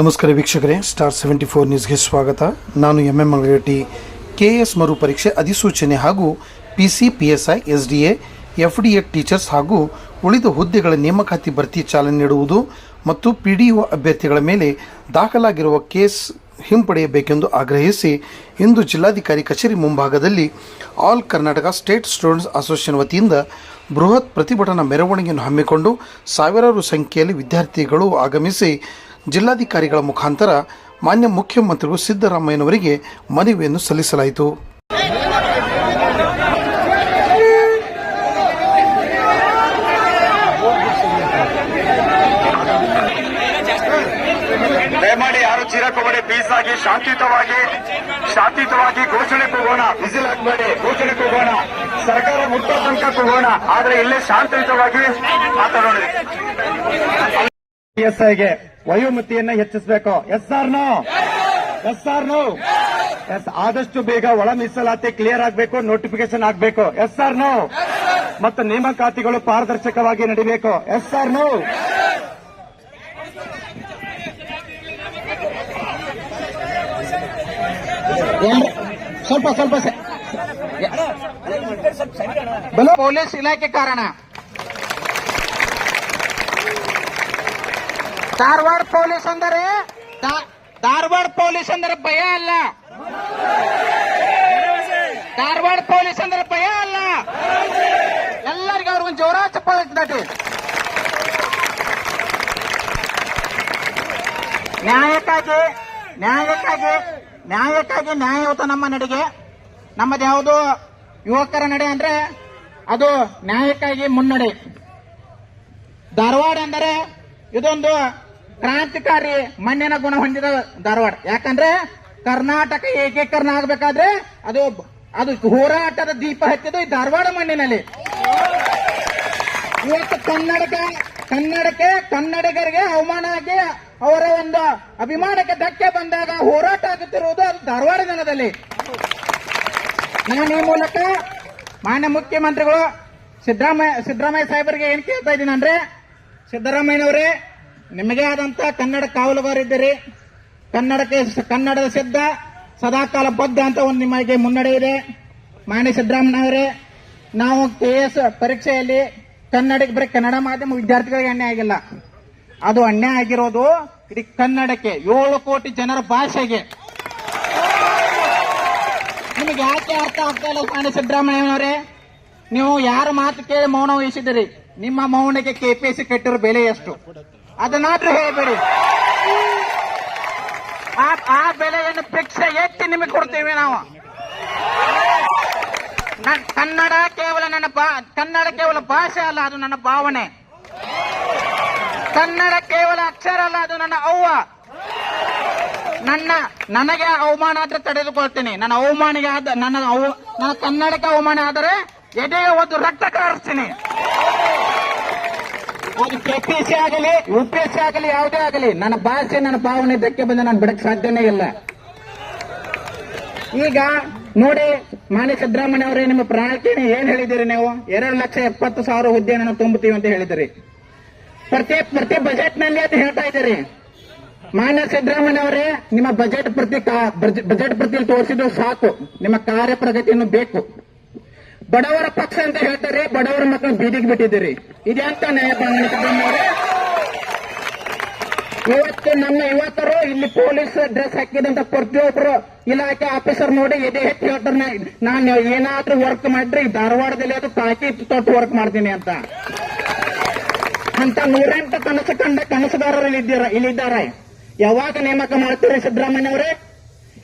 ನಮಸ್ಕಾರ ವೀಕ್ಷಕರೇ star seventy four ನ್ಯೂಸ್ಗೆ ಸ್ವಾಗತ. ನಾನು M M Mangagatti K S ಮರು ಪರೀಕ್ಷೆ ಅಧಿಸೂಚನೆ ಹಾಗೂ P C P S I S D A F D A teachers ಹಾಗೂ ಉಳಿದ ಹುದ್ದೆಗಳ ನೇಮಕಾತಿ ಭರ್ತಿ ಚಾಲನೆ ನೀಡುವುದು ಮತ್ತು ಪಿ ಡಿ ಒ ಅಭ್ಯರ್ಥಿಗಳ ಮೇಲೆ ದಾಖಲಾಗಿರುವ ಕೇಸ್ ಹಿಂಪಡೆಯಬೇಕೆಂದು ಆಗ್ರಹಿಸಿ ಇಂದು ಜಿಲ್ಲಾಧಿಕಾರಿ ಕಚೇರಿ ಮುಂಭಾಗದಲ್ಲಿ all Karnataka state students association ವತಿಯಿಂದ ಬೃಹತ್ ಪ್ರತಿಭಟನಾ ಮೆರವಣಿಗೆಯನ್ನು ಹಮ್ಮಿಕೊಂಡು ಸಾವಿರಾರು ಸಂಖ್ಯೆಯಲ್ಲಿ ವಿದ್ಯಾರ್ಥಿಗಳು ಆಗಮಿಸಿ ಜಿಲ್ಲಾಧಿಕಾರಿಗಳ ಮುಖಾಂತರ ಮಾನ್ಯ ಮುಖ್ಯಮಂತ್ರಿಗಳು ಸಿದ್ದರಾಮಯ್ಯನವರಿಗೆ ಮನವಿಯನ್ನು ಸಲ್ಲಿಸಲಾಯಿತು. ದಯಮಾಡಿ ಯಾರು ಪೀಸ್ ಆಗಿ ಶಾಂತಿಯುತವಾಗಿ ಶಾಂತಿಯುತವಾಗಿ ಘೋಷಣೆ ಕೂಗೋಣ. ಬಿಸಿಲ್ ಹಾಕಬೇಡಿ ಘೋಷಣೆ ಕೂಗೋಣ. ಸರ್ಕಾರ ಮುಕ್ತ ತನಕ ಕೂಗೋಣ. ಆದ್ರೆ ಇಲ್ಲೇ ಶಾಂತಿಯುತವಾಗಿ ಮಾತಾಡೋಣ ಎಸ್ ಐಗೆ ವಯೋಮಿತಿಯನ್ನ ಹೆಚ್ಚಿಸಬೇಕು. S R no S R no S ಆದಷ್ಟು ಬೇಗ ಒಳ ಮೀಸಲಾತಿ ಕ್ಲಿಯರ್ ಆಗಬೇಕು ನೋಟಿಫಿಕೇಶನ್ ಆಗಬೇಕು. ಎಸ್ ಆರ್ ನೋ ಮತ್ತು ನೇಮಕಾತಿಗಳು ಪಾರದರ್ಶಕವಾಗಿ ನಡಿಬೇಕು. ಎಸ್ ಆರ್ ನೋ ಸ್ವಲ್ಪ ಸ್ವಲ್ಪ ಸ- ಬಲ ಪೊಲೀಸ್ ಇಲಾಖೆ ಕಾರಣ. ಧಾರವಾಡ ಪೊಲೀಸ್ ಅಂದರೆ? ಧಾರವಾಡ ಪೊಲೀಸ್ ಅಂದ್ರೆ ಭಯ ಅಲ್ಲ. ಧಾರವಾಡ ಪೊಲೀಸ್ ಅಂದ್ರೆ ಭಯ ಅಲ್ಲ. ಎಲ್ಲರಿಗೂ ಅವ್ರಿಗೊಂದು ಜೋರ ಚಪ್ಪಾಳೆ ನಟಿ ನ್ಯಾಯಕ್ಕಾಗಿ ನ್ಯಾಯಕ್ಕಾಗಿ ನ್ಯಾಯಕ್ಕಾಗಿ ನ್ಯಾಯಯುತ ನಮ್ಮ ನಡೆಗೆ. ನಮ್ಮದು ಯಾವುದು ಯುವಕರ ನಡೆ ಅಂದ್ರೆ ಅದು ನ್ಯಾಯಕ್ಕಾಗಿ ಮುನ್ನಡೆ. ಧಾರವಾಡ ಅಂದರೆ ಇದೊಂದು ಕ್ರಾಂತಿಕಾರಿ ಮಣ್ಣಿನ ಗುಣ ಹೊಂದಿದ ಧಾರವಾಡ. ಯಾಕಂದ್ರೆ ಕರ್ನಾಟಕ ಏಕೀಕರಣ ಆಗಬೇಕಾದ್ರೆ ಅದು ಅದು ಹೋರಾಟದ ದೀಪ ಹತ್ತಿದ್ದು ಈ ಧಾರವಾಡ ಮಣ್ಣಿನಲ್ಲಿ. ಇವತ್ತು ಕನ್ನಡಕ, ಕನ್ನಡಕ್ಕೆ ಕನ್ನಡಿಗರಿಗೆ ಅವಮಾನ ಆಗಿ ಅವರ ಒಂದು ಅಭಿಮಾನಕ್ಕೆ ಧಕ್ಕೆ ಬಂದಾಗ ಹೋರಾಟ ಆಗುತ್ತಿರುವುದು ಅದು ಧಾರವಾಡ ಜನದಲ್ಲಿ. ನಾನು ಈ ಮೂಲಕ ಮಾನ್ಯ ಮುಖ್ಯಮಂತ್ರಿಗಳು ಸಿದ್ದರಾಮಯ್ಯ ಸಿದ್ದರಾಮಯ್ಯ ಸಾಹೇಬರಿಗೆ ಏನ್ ಕೇಳ್ತಾ ಇದ್ದೀನಿ ಅಂದ್ರೆ ಸಿದ್ದರಾಮಯ್ಯನವರೇ ನಿಮಗೆ ಆದಂತ ಕನ್ನಡ ಕಾವಲುಗಾರಿದ್ದೀರಿ ಕನ್ನಡಕ್ಕೆ ಕನ್ನಡದ ಸಿದ್ಧ ಸದಾಕಾಲ ಬದ್ಧ ಅಂತ ಒಂದು ನಿಮಗೆ ಮುನ್ನಡೆ ಇದೆ. ಮಾನ್ಯ ಸಿದ್ದರಾಮಯ್ಯನವರೇ ನಾವು ಕೆ ಎಸ್ ಪರೀಕ್ಷೆಯಲ್ಲಿ ಕನ್ನಡಕ್ಕೆ ಬರೀ ಕನ್ನಡ ಮಾಧ್ಯಮ ವಿದ್ಯಾರ್ಥಿಗಳಿಗೆ ಅನ್ಯಾಯ ಆಗಿಲ್ಲ. ಅದು ಅನ್ಯಾಯ ಆಗಿರೋದು ಇಡೀ ಕನ್ನಡಕ್ಕೆ ಏಳು ಕೋಟಿ ಜನರ ಭಾಷೆಗೆ. ನಿಮಗೆ ಯಾಕೆ ಅರ್ಥ ಆಗ್ತಾ ಇಲ್ಲ ಮಾನ್ಯ ಸಿದ್ದರಾಮಯ್ಯನವರೇ ನೀವು ಯಾರ ಮಾತು ಕೇಳಿ ಮೌನ ವಹಿಸಿದಿರಿ ನಿಮ್ಮ ಮೌನಕ್ಕೆ ಕೆಪಿಎಸ್ಸಿ ಕಟ್ಟಿರೋ ಬೆಲೆ ಎಷ್ಟು? ಅದನ್ನಾದ್ರೂ ಹೇಳಬೇಡಿ. ಆ ಬೆಲೆಯನ್ನು ಪಿಕ್ಷೆ ಎತ್ತಿ ನಿಮಗೆ ಕೊಡ್ತೀವಿ ನಾವು. ನನ್- ಕನ್ನಡ ಕೇವಲ ನನ್ನ ಕನ್ನಡ ಕೇವಲ ಭಾಷೆ ಅಲ್ಲ, ಅದು ನನ್ನ ಭಾವನೆ. ಕನ್ನಡ ಕೇವಲ ಅಕ್ಷರ ಅಲ್ಲ, ಅದು ನನ್ನ ಅವ್ವ. ನನ್ನ, ನನಗೆ ಅವಮಾನ ಆದ್ರೆ ತಡೆದುಕೊಳ್ತೀನಿ. ನನ್ನ ಅವಮಾನಿಗೆ ಆದ, ನನ್ನ ನನ್ನ ಕನ್ನಡಕ್ಕೆ ಅವಮಾನ ಆದರೆ ಎದೆಯ ಒಂದು ರಕ್ತ ಕಾರಿಸ್ತೀನಿ. ಅದು ಕೆಪಿಸಿ ಆಗಲಿ ಯುಪಿಎಸ್ಸಿ ಆಗಲಿ, ಯಾವುದೇ ಆಗಲಿ, ನನ್ನ ಭಾಷೆ, ನನ್ನ ಭಾವನೆ ಧಕ್ಕೆ ಬಂದ ನಾನು ಬಿಡಕ್ ಸಾಧ್ಯನೇ ಇಲ್ಲ. ಈಗ ನೋಡಿ, ಮಾನ್ಯ ಸಿದ್ದರಾಮಯ್ಯ ಅವರೇ, ನಿಮ್ಮ ಪ್ರಣಾಳಿಕೆಯನ್ನು ಏನ್ ಹೇಳಿದಿರಿ ನೀವು? ಎರಡು ಲಕ್ಷ ಎಪ್ಪತ್ತು ಸಾವಿರ ಹುದ್ದೆಯನ್ನು ತುಂಬುತ್ತೀವಿ ಅಂತ ಹೇಳಿದಿರಿ ಪ್ರತಿ ಪ್ರತಿ ಬಜೆಟ್ನಲ್ಲಿ ಅಂತ ಹೇಳ್ತಾ ಇದ್ದೀರಿ. ಮಾನ್ಯ ಸಿದ್ದರಾಮಯ್ಯ ಅವರೇ, ನಿಮ್ಮ ಬಜೆಟ್ ಪ್ರತಿ ಬಜೆಟ್ ಪ್ರತಿ ತೋರಿಸಿದ್ರು ಸಾಕು. ನಿಮ್ಮ ಕಾರ್ಯ ಪ್ರಗತಿಯನ್ನು ಬೇಕು. ಬಡವರ ಪಕ್ಷ ಅಂತ ಹೇಳ್ತಾರೆ, ಬಡವರ ಮಕ್ಕಳು ಬೀದಿಗೆ ಬಿಟ್ಟಿದ್ದೀರಿ. ಇದೆಂತ ನ್ಯಾಯ ಅವರೇ ಇವತ್ತು ನಮ್ಮ ಯುವಕರು, ಇಲ್ಲಿ ಪೊಲೀಸ್ ಡ್ರೆಸ್ ಹಾಕಿದಂತ ಪ್ರತಿಯೊಬ್ಬರು ಇಲಾಖೆ ಆಫೀಸರ್ ನೋಡಿ ಎದೆ ಹೆಚ್ಚು ಹೇಳ್ತಾರೆ. ನಾನು ಏನಾದ್ರೂ ವರ್ಕ್ ಮಾಡ್ರಿ, ಧಾರವಾಡದಲ್ಲಿ ಅದು ತಾಕಿ ತೊಟ್ಟು ವರ್ಕ್ ಮಾಡ್ತೀನಿ ಅಂತ. ಅಂತ ನೂರೆಂಟು ಕನಸು ಕಂಡ ಕನಸುಗಾರರು ಇಲ್ಲಿದ್ದೀರ ಇಲ್ಲಿದ್ದಾರೆ. ಯಾವಾಗ ನೇಮಕ ಮಾಡ್ತೀರಿ ಸಿದ್ದರಾಮಯ್ಯ ಅವರೇ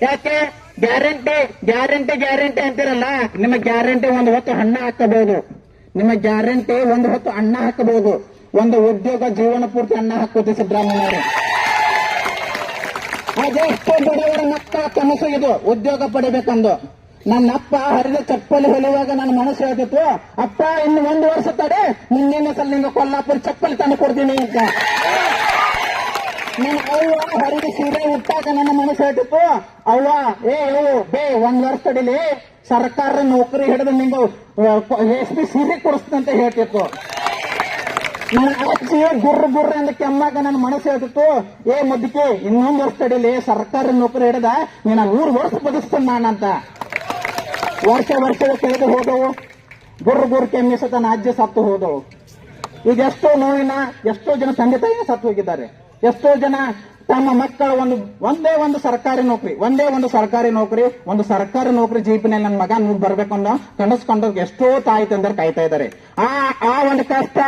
ಯಾಕೆ? ಗ್ಯಾರಂಟಿ ಗ್ಯಾರಂಟಿ ಗ್ಯಾರಂಟಿ ಅಂತಿರಲ್ಲ? ನಿಮ್ಮ ಗ್ಯಾರಂಟಿ ಒಂದು ಹೊತ್ತು ಹಣ್ಣ ಹಾಕಬಹುದು. ನಿಮ್ಮ ಗ್ಯಾರಂಟಿ ಒಂದು ಹೊತ್ತು ಅಣ್ಣ ಹಾಕಬಹುದು. ಒಂದು ಉದ್ಯೋಗ ಜೀವನ ಪೂರ್ತಿ ಅಣ್ಣ ಹಾಕೋದು ಸಿದ್ದರಾಮಯ್ಯ ಅದೆಷ್ಟು ಬಡವರ ಮಕ್ಕಳ ಕನಸು ಇದು. ಉದ್ಯೋಗ ಪಡಿಬೇಕಂದು. ನನ್ನ ಅಪ್ಪ ಹರಿದ ಚಪ್ಪಲಿ ಹೊಲಿಯುವಾಗ ನನ್ನ ಮನಸ್ಸು ಹೇಳ್ತಿತ್ತು, ಅಪ್ಪ, ಇನ್ನು ಒಂದು ವರ್ಷ ತಡೆ, ಮುಂದಿನ ಸಲ ನಿಮ್ಗೆ ಕೊಲ್ಲಾಪುರ ಚಪ್ಪಲಿ ತಂದು ಕೊಡ್ತೀನಿ ಅಂತ. ನನ್ನ ಅವ್ವ ಹೊರಗೆ ಸೀರೆ ಉಟ್ಟಾಗ ನನ್ನ ಮನಸ್ಸು ಹೇಳ್ತಿತ್ತು ಅವ್ವ, ಏ ಅವು ಬೇ, ಒಂದ್ ವರ್ಷ ತಡಿಲಿ ಸರ್ಕಾರ ನೌಕರಿ ಹಿಡಿದು ನಿಂಗ ಪಿ ಸೀರೆ ಕೊಡಿಸ್ತಂತ ಹೇಳ್ತಿತ್ತು. ನನ್ನ ಅಜ್ಜಿ ಗುರ್ರ ಗುರ್ರ ಅಂತ ಕೆಮ್ಮಾಗ ನನ್ನ ಮನಸ್ಸು ಹೇಳ್ತಿತ್ತು ಏ, ಮದ್ಕೆ, ಇನ್ನೊಂದು ವರ್ಷ ತಡಿಲಿ ಸರ್ಕಾರ ನೌಕರಿ ಹಿಡಿದ ನೀನ ಮೂರು ವರ್ಷ ಬದುಕ್ತೀನಿ ನಾನಂತ ವರ್ಷ ವರ್ಷದ ಕಳೆದು ಹೋದವು. ಗುರ್ರ ಗುರ್ ಕೆಮ್ಮಿ ಸತ ಅಜ್ಜಿ ಸತ್ತು ಹೋದವು. ಈಗ ಎಷ್ಟೋ ನೋವಿನ, ಎಷ್ಟೋ ಜನ ತಂದೆ ತಾಯಿನ ಸತ್ತು ಹೋಗಿದ್ದಾರೆ. ಎಷ್ಟೋ ಜನ ತಮ್ಮ ಮಕ್ಕಳ ಒಂದು, ಒಂದೇ ಒಂದು ಸರ್ಕಾರಿ ನೌಕರಿ, ಒಂದೇ ಒಂದು ಸರ್ಕಾರಿ ನೌಕರಿ, ಒಂದು ಸರ್ಕಾರಿ ನೌಕರಿ ಜೀಪಿನಲ್ಲಿ ನನ್ನ ಮಗ ನೀವು ಬರ್ಬೇಕು ಅನ್ನೋ ಎಷ್ಟೋ ತಾಯಿ ತಂದ್ರೆ ಕಾಯ್ತಾ ಇದ್ದಾರೆ. ಆ ಆ ಒಂದು ಕಷ್ಟ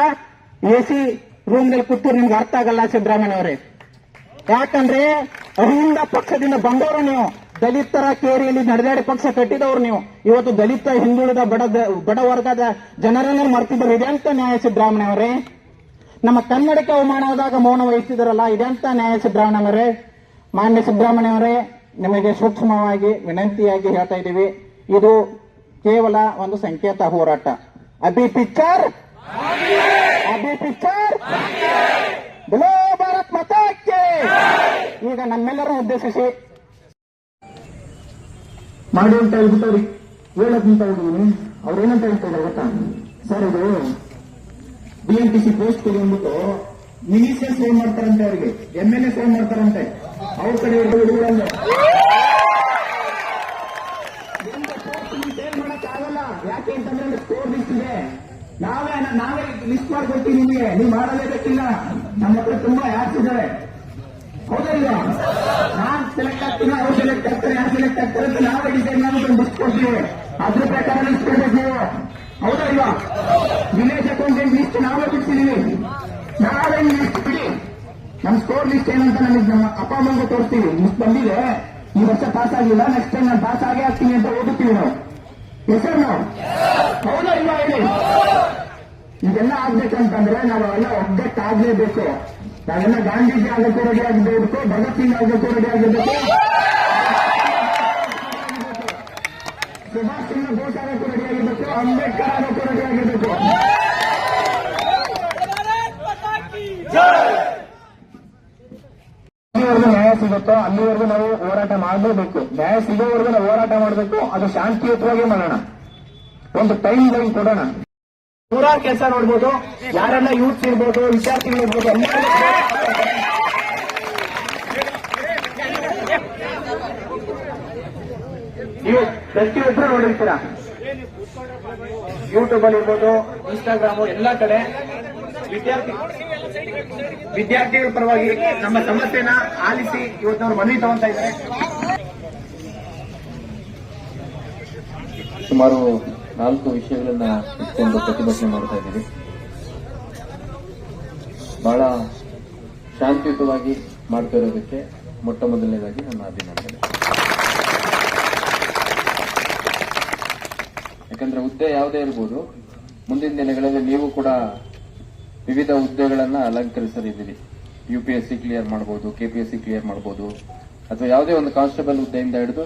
ಎ ಸಿ ರೂಮ್ನಲ್ಲಿ ಕೂತು ನಿಮ್ಗೆ ಅರ್ಥ ಆಗಲ್ಲ ಸಿದ್ದರಾಮಯ್ಯ ಅವರೇ ಯಾಕಂದ್ರೆ ಅಹಿಂದ ಪಕ್ಷದಿಂದ ಬಂದವರು ನೀವು. ದಲಿತರ ಕೇರಿಯಲ್ಲಿ ನಡೆದಾಡಿ ಪಕ್ಷ ಕಟ್ಟಿದವರು ನೀವು. ಇವತ್ತು ದಲಿತ ಹಿಂದುಳಿದ ಬಡ ಬಡ ವರ್ಗದ ಜನರನ್ನ ಇದೆ ಅಂತ ನ್ಯಾಯ ಸಿದ್ದರಾಮಯ್ಯ ಅವರೇ ನಮ್ಮ ಕನ್ನಡಕ್ಕೆ ಅವಮಾನವಾದಾಗ ಮೌನ ವಹಿಸಿದರಲ್ಲ ಇದೆಂತ ನ್ಯಾಯ ಸಿದ್ದರಾಮಯ್ಯ ಅವರೇ ಮಾನ್ಯ ಸಿದ್ದರಾಮಯ್ಯ ಅವರೇ ನಿಮಗೆ ಸೂಕ್ಷ್ಮವಾಗಿ ವಿನಂತಿಯಾಗಿ ಹೇಳ್ತಾ ಇದ್ದೀವಿ. ಇದು ಕೇವಲ ಒಂದು ಸಂಕೇತ ಹೋರಾಟ. ಅಭಿ ಪಿಕ್ಚರ್! ಅಭಿ ಪಿಕ್ಚರ್! ಬಿಲೋ ಭಾರತ್ ಮತಕ್ಕೆ ಈಗ ನಮ್ಮೆಲ್ಲರೂ ಉದ್ದೇಶಿಸಿ. ಮಾಡಿ ಅಂತ ಹೇಳ್ಬಿಟ್ಟು ಅವ್ರಿಗೆ ಅಂತ ಹೇಳಿದೀನಿ. ಅವ್ರು ಏನಂತ ಹೇಳ್ತಾ ಇದ್ದಾರೆ ಗೊತ್ತಾ? ಸರ್, ಇದು B M T C post ಕೊಡಿ ಅಂದ್ಬಿಟ್ಟು ಮಿನಿಸ್ಟರ್ ಫೋನ್ ಮಾಡ್ತಾರಂತೆ ಅವರಿಗೆ. ಎಂ ಎಲ್ ಎ ಫೋನ್ ಮಾಡ್ತಾರಂತೆ. ಅವ್ರ ಕಡೆ ಹುಡುಗರಲ್ಲ ಆಗಲ್ಲ. ಯಾಕೆ ಅಂತಂದ್ರೆ ಸ್ಕೋರ್ ಲಿಸ್ಟ್ ಇದೆ. ನಾವೇ ನಾವೇ ಲಿಸ್ಟ್ ಮಾಡ್ಕೊಡ್ತೀವಿ ನಿಮಗೆ. ನೀವು ಮಾಡಲೇಬೇಕಿಲ್ಲ. ನಮ್ಮ ಹತ್ರ ತುಂಬಾ ಯಾಕೆ ಇದ್ದಾರೆ ಹೌದಾ ಇಲ್ಲ ನಾನ್ ಸೆಲೆಕ್ಟ್ ಆಗ್ತೀನಿ, ಅವ್ರು ಸೆಲೆಕ್ಟ್ ಆಗ್ತಾರೆ ಯಾರು ಸೆಲೆಕ್ಟ್ ಆಗ್ತಾರೆ ಅಂತ ನಾವೇ ಡಿಸೈನ್ ಮಾಡ್ಕೊಂಡು ಲಿಸ್ಟ್ ಕೊಡ್ತೀವಿ. ಅದ್ರ ಪ್ರಕಾರ ಲಿಸ್ಟ್ ಕೊಡ್ಬೇಕು ನೀವು. ಹೌದಾ ಅಕೌಂಟೆಂಟ್ ಲಿಸ್ಟ್ ನಾವೇ ಬಿಡ್ತಿದೀವಿ ನಾವೇ ಲಿಸ್ಟ್ ಬಿಡಿ. ನಮ್ ಸ್ಕೋರ್ ಲಿಸ್ಟ್ ಏನಂತ ನಮಗೆ ನಮ್ಮ ಅಪ್ಪ ಅಮ್ಮಂಗೆ ತೋರಿಸ್ತೀವಿ. ಲಿಸ್ಟ್ ಬಂದಿದೆ. ಈ ವರ್ಷ ಪಾಸ್ ಆಗಿಲ್ಲ. ನೆಕ್ಸ್ಟ್ ಟೈಮ್ ನಾನು ಪಾಸ್ ಆಗೇ ಆಗ್ತೀನಿ ಅಂತ ಓದುತ್ತೀವಿ ನಾವು. ಹೆಸರು ನಾವು ಹೌದಾ ಇಲ್ಲ ಹೇಳಿ? ಇದೆಲ್ಲ ಆಗ್ಬೇಕಂತಂದ್ರೆ ನಾವು ಎಲ್ಲ ಒಗ್ಗಟ್ಟಾಗ್ಲೇಬೇಕು ನಾವೆಲ್ಲ ಗಾಂಧೀಜಿ ಆಗಕ್ಕೂ ರೆಡಿ ಆಗಬೇಕು, ಭಗತ್ ಸಿಂಗ್ ಆಗಕ್ಕೂ ರೆಡಿ ಆಗಿರ್ಬೇಕು. ಸುಭಾಷ್ ಚಂದ್ರ ಬೋಸ್ ಆಗಕ್ಕೂ ರೆಡಿ ಆಗಿರ್ಬೇಕು. ಅಂಬೇಡ್ಕರ್ ಆಗಕ್ಕೂ ರೆಡಿ ಆಗಿರ್ಬೇಕು ಎಲ್ಲಿವರೆಗೂ ನ್ಯಾಯ ಸಿಗುತ್ತೋ ಅಲ್ಲಿವರೆಗೂ ನಾವು ಹೋರಾಟ ಮಾಡಲೇಬೇಕು. ನ್ಯಾಯ ಸಿಗೋವರೆಗೂ ನಾವು ಹೋರಾಟ ಮಾಡಬೇಕು. ಅದು ಶಾಂತಿಯುತವಾಗಿ ಮಾಡೋಣ. ಒಂದು ಟೈಮ್ ಲೈನ್ ಕೊಡೋಣ. ನೂರಾರು ಕೆಲಸ ನೋಡ್ಬೋದು. ಯಾರೆಲ್ಲ ಯೂತ್ ಇರ್ಬೋದು, ವಿದ್ಯಾರ್ಥಿಗಳು ಇರ್ಬೋದು ನೀವು ಪ್ರತಿಯೊಬ್ಬರು ನೋಡಿರ್ತೀರಾ? ಯೂಟ್ಯೂಬ್ ಅಲ್ಲಿ ಇರ್ಬೋದು ಇನ್ಸ್ಟಾಗ್ರಾಮು ಎಲ್ಲಾ ಕಡೆ. ವಿದ್ಯಾರ್ಥಿಗಳ ಪರವಾಗಿ ನಮ್ಮ ಸಮಸ್ಯೆನ ಆಲಿಸಿ ಇವತ್ತು ಅವರು ಮನವಿ ತಗೊಂತ ಇದ್ದಾರೆ. ಸುಮಾರು ನಾಲ್ಕು ವಿಷಯಗಳನ್ನ ಇಟ್ಕೊಂಡು ಪ್ರತಿಭಟನೆ ಮಾಡ್ತಾ ಇದ್ದೀವಿ. ಬಹಳ ಶಾಂತಿಯುತವಾಗಿ ಮಾಡ್ತಾ ಇರೋದಕ್ಕೆ ಮೊಟ್ಟ ಮೊದಲನೇದಾಗಿ ನನ್ನ ಅಭಿನಂದನೆ. ಯಾಕಂದ್ರೆ ಹುದ್ದೆ ಯಾವುದೇ ಇರ್ಬೋದು, ಮುಂದಿನ ದಿನಗಳಲ್ಲಿ ನೀವು ಕೂಡ ವಿವಿಧ ಹುದ್ದೆಗಳನ್ನ ಅಲಂಕರಿಸಲಿದ್ದೀರಿ U P S C clear ಮಾಡಬಹುದು ಎಸ್ ಸಿ ಕ್ಲಿಯರ್ ಮಾಡಬಹುದು ಅಥವಾ ಯಾವುದೇ ಒಂದು ಕಾನ್ಸ್ಟೇಬಲ್ ಹುದ್ದೆಯಿಂದ ಹಿಡಿದು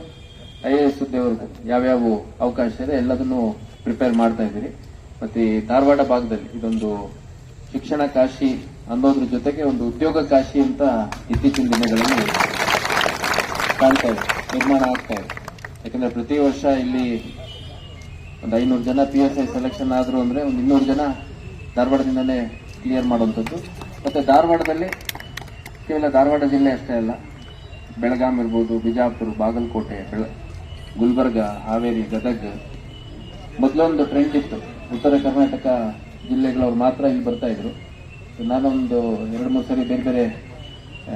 ಐ ಎ ಎಸ್ ಹುದ್ದೆವರೆಗೂ ಯಾವ್ಯಾವ ಅವಕಾಶ ಇದೆ ಎಲ್ಲದನ್ನು ಪ್ರಿಪೇರ್ ಮಾಡ್ತಾ ಇದ್ದೀರಿ. ಮತ್ತೆ ಧಾರವಾಡ ಭಾಗದಲ್ಲಿ ಇದೊಂದು ಶಿಕ್ಷಣ ಕಾಶಿ ಅನ್ನೋದ್ರ ಜೊತೆಗೆ ಒಂದು ಉದ್ಯೋಗ ಕಾಶಿ ಅಂತ ಇತ್ತೀಚಿನ ದಿನಗಳಲ್ಲಿ ಕಾಣ್ತಾ ಇದೆ, ನಿರ್ಮಾಣ ಆಗ್ತಾ ಇದೆ. ಯಾಕಂದ್ರೆ ಪ್ರತಿ ವರ್ಷ ಇಲ್ಲಿ ಒಂದು ಐನೂರು ಜನ ಪಿ ಎಸ್ ಐ ಸೆಲೆಕ್ಷನ್ ಆದ್ರು ಅಂದ್ರೆ ಒಂದು ಇನ್ನೂರು ಜನ ಧಾರವಾಡದಿಂದನೇ ಕ್ಲಿಯರ್ ಮಾಡುವಂಥದ್ದು. ಮತ್ತು ಧಾರವಾಡದಲ್ಲಿ, ಕೇವಲ ಧಾರವಾಡ ಜಿಲ್ಲೆ ಅಷ್ಟೇ ಅಲ್ಲ, ಬೆಳಗಾಂ ಇರ್ಬೋದು, ಬಿಜಾಪುರ, ಬಾಗಲಕೋಟೆ, ಬೆಳ, ಗುಲ್ಬರ್ಗ, ಹಾವೇರಿ, ಗದಗ್, ಮೊದಲೊಂದು ಟ್ರೆಂಡ್ ಇತ್ತು. ಉತ್ತರ ಕರ್ನಾಟಕ ಜಿಲ್ಲೆಗಳವ್ರು ಮಾತ್ರ ಇಲ್ಲಿ ಬರ್ತಾ ಇದ್ರು. ನಾನೊಂದು ಎರಡು, ಮೂರು ಸರಿ ಬೇರೆ ಬೇರೆ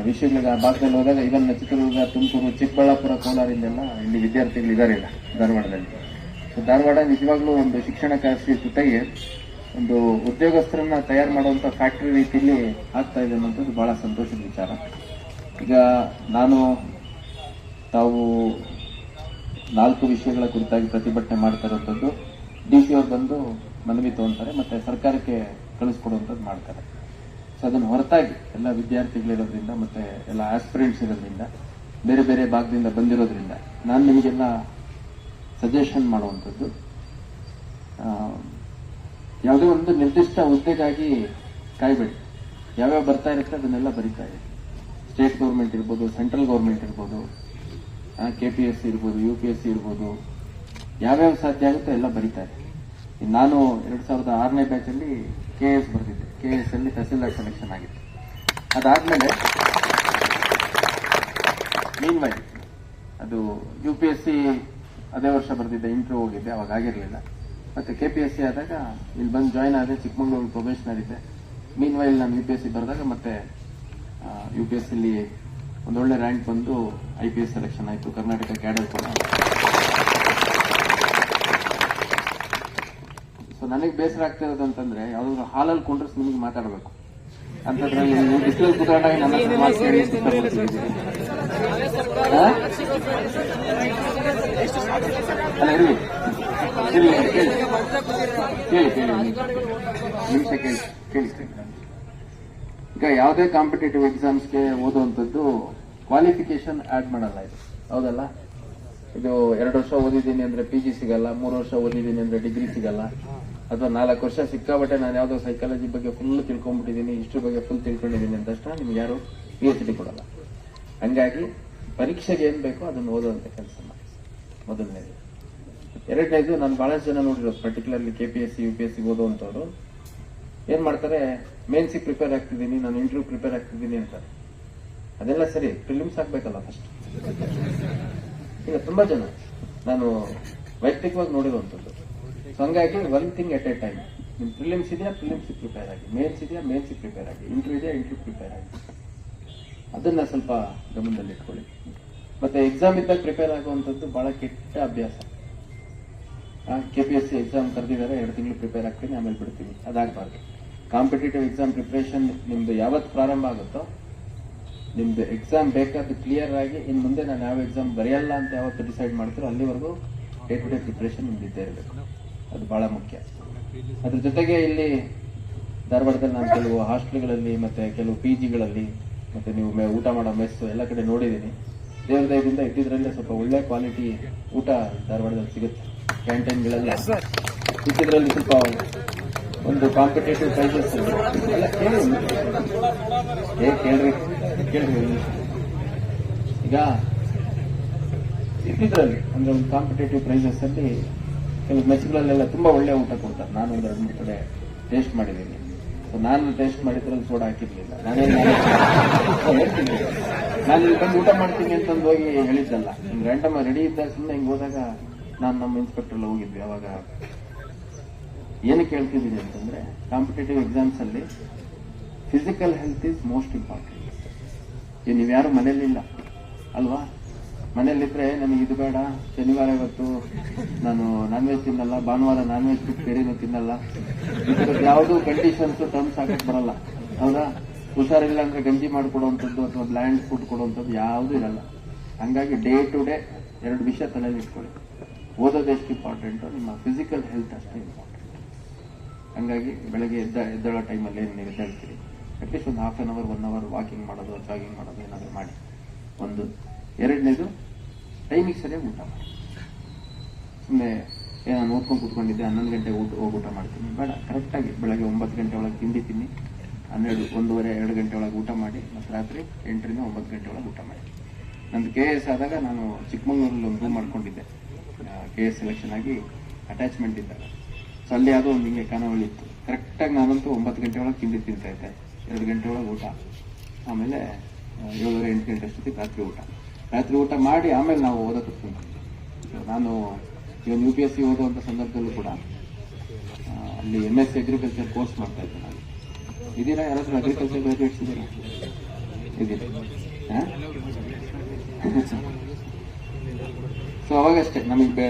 ವಿಷಯಗಳಿಗೆ ಆ ಭಾಗದಲ್ಲಿ ಹೋದಾಗ ಇವನ್ ಚಿತ್ರದುರ್ಗ, ತುಮಕೂರು, ಚಿಕ್ಕಬಳ್ಳಾಪುರ ಕೋಲಾರಿಂದೆಲ್ಲ ಇಲ್ಲಿ ವಿದ್ಯಾರ್ಥಿಗಳು ಇದ್ದಾರೆ ಧಾರವಾಡದಲ್ಲಿ. ಧಾರವಾಡ ನಿಜವಾಗ್ಲೂ ಒಂದು ಶಿಕ್ಷಣ ಕಾಶಿ ಜೊತೆಗೆ ಒಂದು ಉದ್ಯೋಗಸ್ಥರನ್ನ ತಯಾರು ಮಾಡುವಂತ ಫ್ಯಾಕ್ಟರಿ ರೀತಿಯಲ್ಲಿ ಆಗ್ತಾ ಇದೆ ಅನ್ನೋದು ಬಹಳ ಸಂತೋಷದ ವಿಚಾರ. ಈಗ ನಾನು ತಾವು ನಾಲ್ಕು ವಿಷಯಗಳ ಕುರಿತಾಗಿ ಪ್ರತಿಭಟನೆ ಮಾಡ್ತಾ ಇರೋಂಥದ್ದು ಡಿ ಸಿ ಅವ್ರು ಬಂದು ಮನವಿ ತಗೊಂತಾರೆ, ಮತ್ತೆ ಸರ್ಕಾರಕ್ಕೆ ಕಳಿಸ್ಕೊಡುವಂಥದ್ದು ಮಾಡ್ತಾರೆ. ಸೊ ಅದನ್ನು ಹೊರತಾಗಿ ಎಲ್ಲ ವಿದ್ಯಾರ್ಥಿಗಳಿರೋದ್ರಿಂದ ಮತ್ತೆ ಎಲ್ಲ ಆಸ್ಪಿರೆಂಟ್ಸ್ ಇರೋದ್ರಿಂದ, ಬೇರೆ ಬೇರೆ ಭಾಗದಿಂದ ಬಂದಿರೋದ್ರಿಂದ, ನಾನು ನಿಮಗೆಲ್ಲ ಸಜೆಷನ್ ಮಾಡುವಂಥದ್ದು ಯಾವುದೇ ಒಂದು ನಿರ್ದಿಷ್ಟ ಹುದ್ದೆಗಾಗಿ ಕಾಯ್ಬೇಡಿ. ಯಾವ್ಯಾವ ಬರ್ತಾ ಇರುತ್ತೆ ಅದನ್ನೆಲ್ಲ ಬರಿತಾ ಇದೆ ಸ್ಟೇಟ್ ಗೌರ್ಮೆಂಟ್ ಇರ್ಬೋದು, ಸೆಂಟ್ರಲ್ ಗೌರ್ಮೆಂಟ್ ಇರ್ಬೋದು ಕೆ ಪಿ ಎಸ್ ಸಿ ಇರ್ಬೋದು ಯು ಪಿ ಎಸ್ ಸಿ ಇರ್ಬೋದು, ಯಾವ್ಯಾವ ಸಾಧ್ಯ ಆಗುತ್ತೋ ಎಲ್ಲ ಬರಿತಾ ಇದೆ ನಾನು ಎರಡ್ ಸಾವಿರದ ಆರನೇ ಬ್ಯಾಚ್ ಅಲ್ಲಿ ಕೆ ಎಸ್ ಬರೆದಿದ್ದೆ. ಕೆ ಎಸ್ ಅಲ್ಲಿ ತಹಸೀಲ್ದಾರ್ ಸೆಲೆಕ್ಷನ್ ಆಗಿತ್ತು. ಅದಾದ್ಮೇಲೆ ಮೀನ್ ಮಾಡಿ ಅದು ಯು ಪಿ ಎಸ್ ಸಿ ಅದೇ ವರ್ಷ ಬರ್ತಿದ್ದೆ ಇಂಟ್ರೂ ಹೋಗಿದ್ದೆ, ಅವಾಗ ಆಗಿರಲಿಲ್ಲ. ಮತ್ತೆ ಕೆ ಪಿ ಎಸ್ ಸಿ ಆದಾಗ ಇಲ್ಲಿ ಬಂದು ಜಾಯ್ನ್ ಆದೆ, ಚಿಕ್ಕಮಗಳೂರು ಪ್ರೊಬೇಷನರ್ ಇದೆ ಮೀನ್ ವೈಲ್ ನಾನು ಯು ಪಿ ಎಸ್ ಸಿ ಬರೆದಾಗ ಮತ್ತೆ ಯು ಪಿ ಎಸ್ ಸಿಲಿ ಒಂದೊಳ್ಳೆ ರ್ಯಾಂಕ್ ಬಂದು ಐ ಪಿ ಎಸ್ ಸೆಲೆಕ್ಷನ್ ಆಯಿತು, ಕರ್ನಾಟಕ ಕ್ಯಾಡರ್ ಕೂಡ. ಸೊ ನನಗೆ ಬೇಸರ ಆಗ್ತಾ ಇರೋದು ಅಂತಂದ್ರೆ, ಯಾವ್ದಾದ್ರು ಹಾಲಲ್ಲಿ ಕೊಂಡ್ರೆ ನಿಮಗೆ ಮಾತಾಡಬೇಕು. ಅಂತದ್ರಲ್ಲಿ ಬಿಸಿಲಲ್ಲಿ ನನ್ನ? ಅಲ್ಲ ಇರ್ಲಿ ಕೇಳಿ ಕೇಳಿ ಕೇಳಿ ಈಗ ಯಾವುದೇ ಕಾಂಪಿಟೇಟಿವ್ ಎಕ್ಸಾಮ್ಸ್ಗೆ ಓದುವಂಥದ್ದು ಕ್ವಾಲಿಫಿಕೇಶನ್ ಆಡ್ ಮಾಡಲ್ಲ ಇದು. ಹೌದಲ್ಲ? ಇದು ಎರಡು ವರ್ಷ ಓದಿದ್ದೀನಿ ಅಂದ್ರೆ ಪಿ ಜಿ ಸಿಗಲ್ಲ, ಮೂರು ವರ್ಷ ಓದಿದ್ದೀನಿ ಅಂದ್ರೆ ಡಿಗ್ರಿ ಸಿಗಲ್ಲ, ಅಥವಾ ನಾಲ್ಕು ವರ್ಷ ಸಿಕ್ಕಾಬಟ್ಟೆ ನಾನು ಯಾವುದೋ ಸೈಕಾಲಜಿ ಬಗ್ಗೆ ಫುಲ್ ತಿಳ್ಕೊಂಡ್ಬಿಟ್ಟಿದ್ದೀನಿ ಹಿಸ್ಟ್ರಿ ಬಗ್ಗೆ ಫುಲ್ ತಿಳ್ಕೊಂಡಿದ್ದೀನಿ ಅಂತ ತಕ್ಷಣ ನಿಮ್ಗೆ ಯಾರು ಪಿ ಎಚ್ ಡಿ ಕೊಡಲ್ಲ. ಹಂಗಾಗಿ ಪರೀಕ್ಷೆಗೆ ಏನ್ ಬೇಕೋ ಅದನ್ನು ಓದುವಂತ ಕೆಲಸ ಮಾಡಿ. ಮೊದಲನೇದು. ಎರಡನೇದು ನಾನು ಬಹಳಷ್ಟು ಜನ ನೋಡಿರೋದು particularly K P S C U P S C ಓದುವಂಥವ್ರು. ಏನ್ ಮಾಡ್ತಾರೆ ಮೇನ್ಸಿ ಪ್ರಿಪೇರ್ ಆಗ್ತಿದ್ದೀನಿ, ನಾನು ಇಂಟರ್ವ್ಯೂ ಪ್ರಿಪೇರ್ ಆಗ್ತಿದ್ದೀನಿ ಅಂತಾರೆ. ಅದೆಲ್ಲ ಸರಿ ಪ್ರಿಲಿಮ್ಸ್ ಆಗ್ಬೇಕಲ್ಲ ಫಸ್ಟ್ ಈಗ ತುಂಬಾ ಜನ, ನಾನು ವೈಯಕ್ತಿಕವಾಗಿ ನೋಡಿರುವಂಥದ್ದು. ಸೊ ಹಂಗಾಗಿ one thing at a time ನಿಮ್ ಪ್ರಿಲಿಮ್ಸ್ ಇದೆಯಾ ಪ್ರಿಲಿಮ್ಸ್ ಪ್ರಿಪೇರ್ ಆಗಿ. ಮೇನ್ಸ್ ಇದೆಯಾ ಮೇನ್ಸ್ ಪ್ರಿಪೇರ್ ಆಗಿ. ಇಂಟರ್ವ್ಯೂ ಇದೆಯಾ ಇಂಟರ್ವ್ಯೂ ಪ್ರಿಪೇರ್ ಆಗಿ. ಅದನ್ನ ಸ್ವಲ್ಪ ಗಮನದಲ್ಲಿ ಇಟ್ಕೊಳ್ಳಿ ಮತ್ತೆ ಎಕ್ಸಾಮ್ ಇದ್ದಾಗ ಪ್ರಿಪೇರ್ ಆಗುವಂಥದ್ದು ಬಹಳ ಕೆಟ್ಟ ಅಭ್ಯಾಸ. K P S C exam ಕರೆದಿದ್ದಾರೆ, ಎರಡು ತಿಂಗಳು ಪ್ರಿಪೇರ್ ಆಗ್ತೀನಿ, ಆಮೇಲೆ ಬಿಡ್ತೀನಿ. ಅದಾಗಬಾರ್ದು. ಕಾಂಪಿಟೇಟಿವ್ ಎಕ್ಸಾಮ್ ಪ್ರಿಪರೇಷನ್ ನಿಮ್ದು ಯಾವತ್ತು ಪ್ರಾರಂಭ ಆಗುತ್ತೋ, ನಿಮ್ದು ಎಕ್ಸಾಮ್ ಬೇಕಾದ್ದು ಕ್ಲಿಯರ್ ಆಗಿ ಇನ್ನು ಮುಂದೆ ನಾನು ಯಾವ ಎಕ್ಸಾಮ್ ಬರೆಯಲ್ಲ ಅಂತ ಯಾವತ್ತು ಡಿಸೈಡ್ ಮಾಡ್ತೀರೋ ಅಲ್ಲಿವರೆಗೂ ಡೇ ಟು ಡೇ ಪ್ರಿಪ್ರೇಷನ್ ನಿಮ್ದು ಇದ್ದೇ ಇರಬೇಕು. ಅದು ಬಹಳ ಮುಖ್ಯ. ಅದ್ರ ಜೊತೆಗೆ ಇಲ್ಲಿ ಧಾರವಾಡದಲ್ಲಿ ನಾನು ಕೆಲವು ಹಾಸ್ಟೆಲ್ಗಳಲ್ಲಿ ಮತ್ತೆ ಕೆಲವು ಪಿ ಜಿಗಳಲ್ಲಿ ಮತ್ತೆ ನೀವು ಊಟ ಮಾಡೋ ಮೆಸ್ ಎಲ್ಲ ಕಡೆ ನೋಡಿದ್ದೀನಿ. ದೇವ್ರ ದಯದಿಂದ ಇದ್ದಿದ್ರಲ್ಲೇ ಸ್ವಲ್ಪ ಒಳ್ಳೆ ಕ್ವಾಲಿಟಿ ಊಟ ಧಾರವಾಡದಲ್ಲಿ ಸಿಗುತ್ತೆ. ಕ್ಯಾಂಟೀನ್ಗಳೆಲ್ಲ ಇದ್ದಿದ್ರಲ್ಲಿ ಸ್ವಲ್ಪ ಒಂದು ಕಾಂಪಿಟೇಟಿವ್ ಪ್ರೈಸಸ್ ಇದೆ. ಕೇಳಿ ಕೇಳ್ರಿ? ಕೇಳ್ರಿ. ಈಗ ಇದ್ದಿದ್ರಲ್ಲಿ ಅಂದ್ರೆ ಒಂದು ಕಾಂಪಿಟೇಟಿವ್ ಪ್ರೈಸಸ್ ಅಲ್ಲಿ ಕೆಲವು ಮೆಸ್ಗಳಲ್ಲೆಲ್ಲ ತುಂಬಾ ಒಳ್ಳೆ ಊಟ ಕೊಡ್ತಾರೆ. ನಾನು ಒಂದು ಎರಡು ಮೂರು ಕಡೆ ಟೇಸ್ಟ್ ಮಾಡಿದ್ದೀನಿ. ಸೊ ನಾನು ಟೇಸ್ಟ್ ಮಾಡಿದ್ರಲ್ಲಿ ಸೋಡಾ ಹಾಕಿರ್ಲಿಲ್ಲ. ನಾನೇನು ನಾನು ಇಲ್ಲಿ ಬಂದು ಊಟ ಮಾಡ್ತೀನಿ ಅಂತಂದು ಹೋಗಿ ಹೇಳಿದ್ದಲ್ಲ. ಹಿಂಗೆ ರ್ಯಾಂಡಮ್ ರೆಡಿ ಇದ್ದಾಗ ಸುಮ್ಮನೆ ಹಿಂಗ್ ಹೋದಾಗ ನಾನು ನಮ್ಮ ಇನ್ಸ್ಪೆಕ್ಟರ್ ಹೋಗಿದ್ವಿ, ಅವಾಗ ಏನಕ್ಕೆ ಹೇಳ್ತಿದ್ದೀನಿ ಅಂತಂದ್ರೆ ಕಾಂಪಿಟೇಟಿವ್ ಎಕ್ಸಾಮ್ಸ್ ಅಲ್ಲಿ physical health is most important ನೀವು ಯಾರು ಮನೇಲಿಲ್ಲ ಅಲ್ವಾ? ಮನೇಲಿದ್ರೆ ನನಗೆ ಇದು ಬೇಡ, ಶನಿವಾರ ಇವತ್ತು ನಾನು ನಾನ್ ವೆಜ್ ತಿನ್ನಲ್ಲ, ಭಾನುವಾರ ನಾನ್ ವೆಜ್ ಬೇರೆನೂ ತಿನ್ನಲ್ಲ. ಯಾವುದು ಕಂಡೀಷನ್ಸ್ ಟರ್ಮ್ಸ್ ಹಾಕಕ್ ಬರಲ್ಲ, ಹೌದಾ? ಹುಷಾರಿಲ್ಲ ಅಂದ್ರೆ ಗಂಜಿ ಮಾಡಿಕೊಡುವಂಥದ್ದು ಅಥವಾ ಬ್ಲ್ಯಾಂಡ್ ಫುಡ್ ಕೊಡುವಂಥದ್ದು ಯಾವುದೂ ಇರಲ್ಲ. ಹಂಗಾಗಿ ಡೇ ಟು ಡೇ ಎರಡು ವಿಷಯ ತಲೆಯಲ್ಲಿ ಇಟ್ಕೊಳ್ಳಿ. ಓದೋದು ಎಷ್ಟು ಇಂಪಾರ್ಟೆಂಟ್ ನಿಮ್ಮ ಫಿಸಿಕಲ್ ಹೆಲ್ತ್ ಅಷ್ಟೇ ಇಂಪಾರ್ಟೆಂಟ್ ಹಂಗಾಗಿ ಬೆಳಗ್ಗೆ ಎದ್ದ, ಎದ್ದೇಳೋ ಟೈಮಲ್ಲಿ ಏನು ನೀವು ಎದ್ದೇಳ್ತೀರಿ? ಅಟ್ಲೀಸ್ಟ್ ಒಂದು half an hour one hour walking ಮಾಡೋದು ಜಾಗಿಂಗ್ ಮಾಡೋದು ಏನಾದರೂ ಮಾಡಿ. ಒಂದು ಎರಡನೇದು ಟೈಮಿಗೆ ಸರಿಯಾಗಿ ಊಟ ಮಾಡಿ. ಸುಮ್ಮನೆ ನಾನು ನೋಡ್ಕೊಂಡು ಕೂತ್ಕೊಂಡಿದ್ದೆ, ಹನ್ನೊಂದು ಗಂಟೆ ಊಟ, ಹೋಗಿ ಊಟ ಮಾಡ್ತೀನಿ. ಬೇಡ ಕರೆಕ್ಟಾಗಿ ಬೆಳಗ್ಗೆ ಒಂಬತ್ತು ಗಂಟೆ ಒಳಗೆ ತಿಂಡಿ ತಿನ್ನಿ. ಹನ್ನೆರಡು, ಒಂದೂವರೆ, ಎರಡು ಗಂಟೆ ಒಳಗೆ ಊಟ ಮಾಡಿ, ಮತ್ತು ರಾತ್ರಿ ಎಂಟರಿಂದ ಒಂಬತ್ತು ಗಂಟೆ ಒಳಗೆ ಊಟ ಮಾಡಿ. ನಂದು ಕೆ ಎಸ್ ಆದಾಗ ನಾನು ಚಿಕ್ಕಮಗಳೂರಲ್ಲಿ ಒಂದು ರೂಮ್ ಮಾಡ್ಕೊಂಡಿದ್ದೆ. ಕೆ ಎಸ್ ಸೆಲೆಕ್ಷನ್ ಆಗಿ ಅಟ್ಯಾಚ್ಮೆಂಟ್ ಇದ್ದಾಗ ಸೊ ಅಲ್ಲಿ ಯಾವುದೋ ಒಂದು ಹಿಂಗೆ ಖಾನಾವಳಿ ಇತ್ತು. ಕರೆಕ್ಟಾಗಿ ನಾನಂತೂ ಒಂಬತ್ತು ಗಂಟೆ ಒಳಗೆ ತಿಂಡಿ ತಿಂತಾ ಇದ್ದೆ. ಎರಡು ಗಂಟೆ ಒಳಗೆ ಊಟ. ಆಮೇಲೆ ಏಳುವರೆ ಎಂಟು ಗಂಟೆ ಅಷ್ಟೊತ್ತಿಗೆ ರಾತ್ರಿ ಊಟ. ರಾತ್ರಿ ಊಟ ಮಾಡಿ ಆಮೇಲೆ ನಾವು ಓದೋಕೆ ಸೊ ನಾನು even U P S C ಓದುವಂಥ ಸಂದರ್ಭದಲ್ಲೂ ಕೂಡ ಅಲ್ಲಿ ಎಂ ಎಸ್ ಅಗ್ರಿಕಲ್ಚರ್ ಕೋರ್ಸ್ ಮಾಡ್ತಾ ಇದ್ದೆ ನಾನು. ಇದೀರಾ ಯಾರಾದರೂ ಅಗ್ರಿಕಲ್ಚರ್ ಗ್ರಾಜುಯೇಟ್ಸ್ ಇದ್ದೀರಾ? ಇದೀರಾ ಹಾಂ? ಸೊ ಅವಾಗಷ್ಟೇ ನಮಗೆ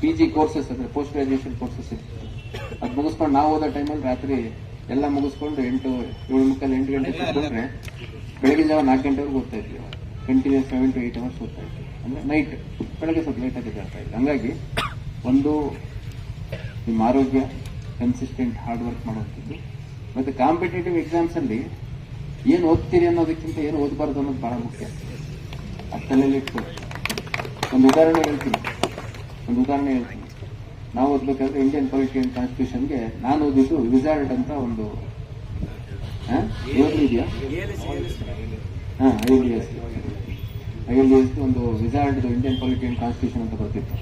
ಪಿ ಜಿ ಕೋರ್ಸಸ್ ಅಂದ್ರೆ ಪೋಸ್ಟ್ ಗ್ರಾಜುಯೇಷನ್ ಕೋರ್ಸಸ್ ಇತ್ತು ಅದು ಮುಗಿಸ್ಕೊಂಡು ನಾವು ಹೋದ ಟೈಮಲ್ಲಿ ರಾತ್ರಿ ಎಲ್ಲ ಮುಗಿಸ್ಕೊಂಡು ಎಂಟು ಏಳು ಮುಕ್ಕಲ್ಲಿ ಎಂಟು ಗಂಟೆ ಕೂತ್ಕೊಂಡ್ರೆ ಬೆಳಗ್ಗೆ ಜಾವ ನಾಲ್ಕು ಗಂಟೆವರೆಗೂ ಓದ್ತಾ ಇದ್ವಿ continuous seven to eight hours ಓದ್ತಾ ಇದ್ವಿ. ಅಂದ್ರೆ ನೈಟ್ ಬೆಳಗ್ಗೆ ಸ್ವಲ್ಪ ಲೇಟಾಗಿ ಎದ್ದೇಳ್ತಾ ಇದ್ವಿ ಹಂಗಾಗಿ ಒಂದು ನಿಮ್ಮ ಆರೋಗ್ಯ ಕನ್ಸಿಸ್ಟೆಂಟ್ ಹಾರ್ಡ್ ವರ್ಕ್ ಮಾಡುವಂಥದ್ದು. ಮತ್ತೆ ಕಾಂಪಿಟೇಟಿವ್ ಎಕ್ಸಾಮ್ಸ್ ಅಲ್ಲಿ ಏನು ಓದ್ತೀರಿ ಅನ್ನೋದಕ್ಕಿಂತ ಏನು ಓದಬಾರ್ದು ಅನ್ನೋದು ಬಹಳ ಮುಖ್ಯ. ಅದು ತಲೆಯಲ್ಲಿ ಇಟ್ಕೊಳ್ಳಿ ಒಂದು ಉದಾಹರಣೆ ಹೇಳ್ತೀನಿ. ಒಂದು ಉದಾಹರಣೆ ಹೇಳ್ತೀನಿ. ನಾವು ಓದ್ಬೇಕಾದ್ರೆ ಇಂಡಿಯನ್ ಪೊಲಿಟಿ ಅಂಡ್ ಕಾನ್ಸ್ಟಿಟ್ಯೂಷನ್ಗೆ ನಾನು ಓದಿದ್ದು ವಿಸಾರ್ಡ್ ಅಂತ ಒಂದು ಇದೆಯಾ ಹಾಂ ಐ ಎಸ್ ಒಂದು wizard Indian polity and constitution ಅಂತ ಬರ್ತಿತ್ತು.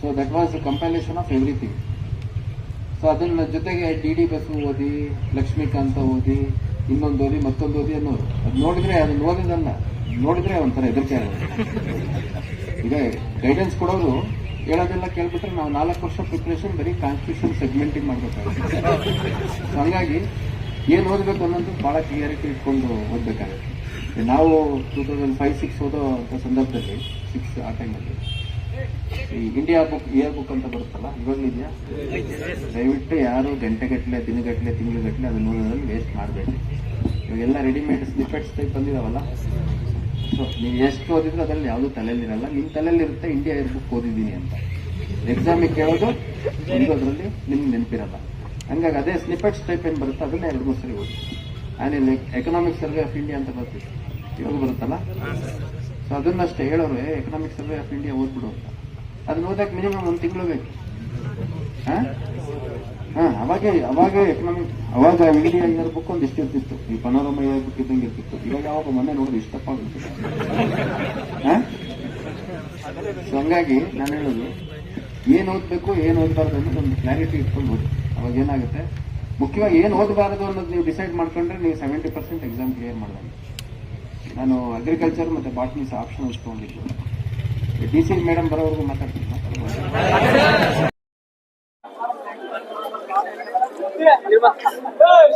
So that was compilation of everything so ಅದನ್ನ ಜೊತೆಗೆ ಡಿ ಡಿ ಬಸು ಓದಿ ಲಕ್ಷ್ಮೀಕಾಂತ ಓದಿ, ಇನ್ನೊಂದು ಓದಿ, ಮತ್ತೊಂದು ಓದಿ ಅನ್ನೋದು ಅದು ನೋಡಿದ್ರೆ ಅದನ್ನ ಓದಿದಲ್ಲ ನೋಡಿದ್ರೆ ಒಂಥರ ಹೆದರಿಕೆ ಈಗ ಗೈಡೆನ್ಸ್ ಕೊಡೋರು ಹೇಳೋದೆಲ್ಲ ಕೇಳ್ಬಿಟ್ರೆ ನಾವು ನಾಲ್ಕು ವರ್ಷ ಪ್ರಿಪ್ರೇಷನ್ ಬರೀ ಕಾನ್ಸ್ಟಿಟ್ಯೂಷನ್ ಸೆಗ್ಮೆಂಟಿಂಗ್ ಮಾಡ್ಬೇಕಾಗುತ್ತೆ. ಹಂಗಾಗಿ ಏನು ಓದಬೇಕು ಅನ್ನೋದು ಭಾಳ ಕ್ಲಿಯರಿಟಿ ಇಟ್ಕೊಂಡು ಓದಬೇಕಾಗುತ್ತೆ. ನಾವು ಟೂ ತೌಸಂಡ್ ಫೈವ್ ಸಿಕ್ಸ್ ಓದೋ ಸಂದರ್ಭದಲ್ಲಿ ಸಿಕ್ಸ್ ಆ ಟೈಮಲ್ಲಿ ಈ ಇಂಡಿಯಾ ಬುಕ್ ಇಯರ್ ಬುಕ್ ಅಂತ ಬರುತ್ತಲ್ಲ, ಇವಾಗಲೂ ಇದೆಯಾ? ದಯವಿಟ್ಟು ಯಾರು ಗಂಟೆಗಟ್ಟಲೆ ದಿನಗಟ್ಟಲೆ ತಿಂಗಳುಗಟ್ಟಲೆ ಅದನ್ನ ಓದೋದ್ರಲ್ಲಿ ವೇಸ್ಟ್ ಮಾಡಬೇಡಿ. ಇವಾಗೆಲ್ಲ ರೆಡಿಮೇಡ್ ಸ್ನಿಪೆಟ್ಸ್ ಟೈಪ್ ಬಂದಿದಾವಲ್ಲ? ಸೊ ನೀವು ಎಷ್ಟು ಓದಿದ್ರು ಅದರಲ್ಲಿ ಯಾವುದು ತಲೆಯಲ್ಲಿರಲ್ಲ. ನಿಮ್ಮ ತಲೆಯಲ್ಲಿರುತ್ತೆ ಇಂಡಿಯಾ ಇಯರ್ ಬುಕ್ ಓದಿದ್ದೀನಿ ಅಂತ. ಎಕ್ಸಾಮಿಗೆ ಕೇಳೋದು ಅದರಲ್ಲಿ ನಿಮ್ಗೆ ನೆನಪಿರಲ್ಲ. ಹಂಗಾಗಿ ಅದೇ ಸ್ನಿಪೆಟ್ಸ್ ಟೈಪ್ ಏನು ಬರುತ್ತೆ, ಅದನ್ನ ಎರಡು ಮೂರು ಸರಿ ಓದಿ. ಆಮೇಲೆ ಎಕನಾಮಿಕ್ ಸರ್ವೆ ಆಫ್ ಇಂಡಿಯಾ ಅಂತ ಬರ್ತೀವಿ ಇವಾಗ ಬರುತ್ತಲ್ಲ? ಸೊ ಅದನ್ನಷ್ಟೇ ಹೇಳೋರು ಎಕನಾಮಿಕ್ ಸರ್ವೆ ಆಫ್ ಇಂಡಿಯಾ ಓದ್ಬಿಡು ಅಂತ. ಅದನ್ನ ಓದಕ್ಕೆ ಮಿನಿಮಮ್ ಒಂದು ತಿಂಗಳು ಬೇಕು. ಹಾ? ಅವಾಗೆ, ಅವಾಗ ಎಕನಾಮಿಕ್ ಅವಾಗ ಇಂಡಿಯಾ ಇಯರ್ ಬುಕ್ ಒಂದು ಇಷ್ಟ ಇರ್ತಿತ್ತು? ಈ ಪನೋರಮ ಬುಕ್ ಇದ್ದಂಗೆ ಇರ್ತಿತ್ತು. ಇವಾಗ ಯಾವಾಗ ಮೊನ್ನೆ ನೋಡಿದ್ರೆ ಇಷ್ಟಪ್ಪ ಸೊ ಹಂಗಾಗಿ ನಾನು ಹೇಳೋದು, ಏನ್ ಓದ್ಬೇಕು, ಏನ್ ಓದಬಾರ್ದು ಅನ್ನೋದು ಒಂದು ಕ್ಲಾರಿಟಿ ಇಟ್ಕೊಂಡು ಓದಿ ಅವಾಗ ಏನಾಗುತ್ತೆ? ಮುಖ್ಯವಾಗಿ ಏನ್ ಓದಬಾರದು ಅನ್ನೋದು ನೀವು ಡಿಸೈಡ್ ಮಾಡ್ಕೊಂಡ್ರೆ ನೀವು ಸೆವೆಂಟಿ ಪರ್ಸೆಂಟ್ ಎಕ್ಸಾಮ್ ಕ್ಲಿಯರ್ ಮಾಡಿದಂಗೆ. ನಾನು ಅಗ್ರಿಕಲ್ಚರ್ ಮತ್ತೆ ಬಾಟ್ನಿಸ್ ಆಪ್ಷನ್ ಇಟ್ಕೊಂಡಿದ್ದು ಡಿ ಸಿ ಮೇಡಮ್ ಬರೋವರೆಗೂ ಮಾತಾಡ್ತೀನಿ.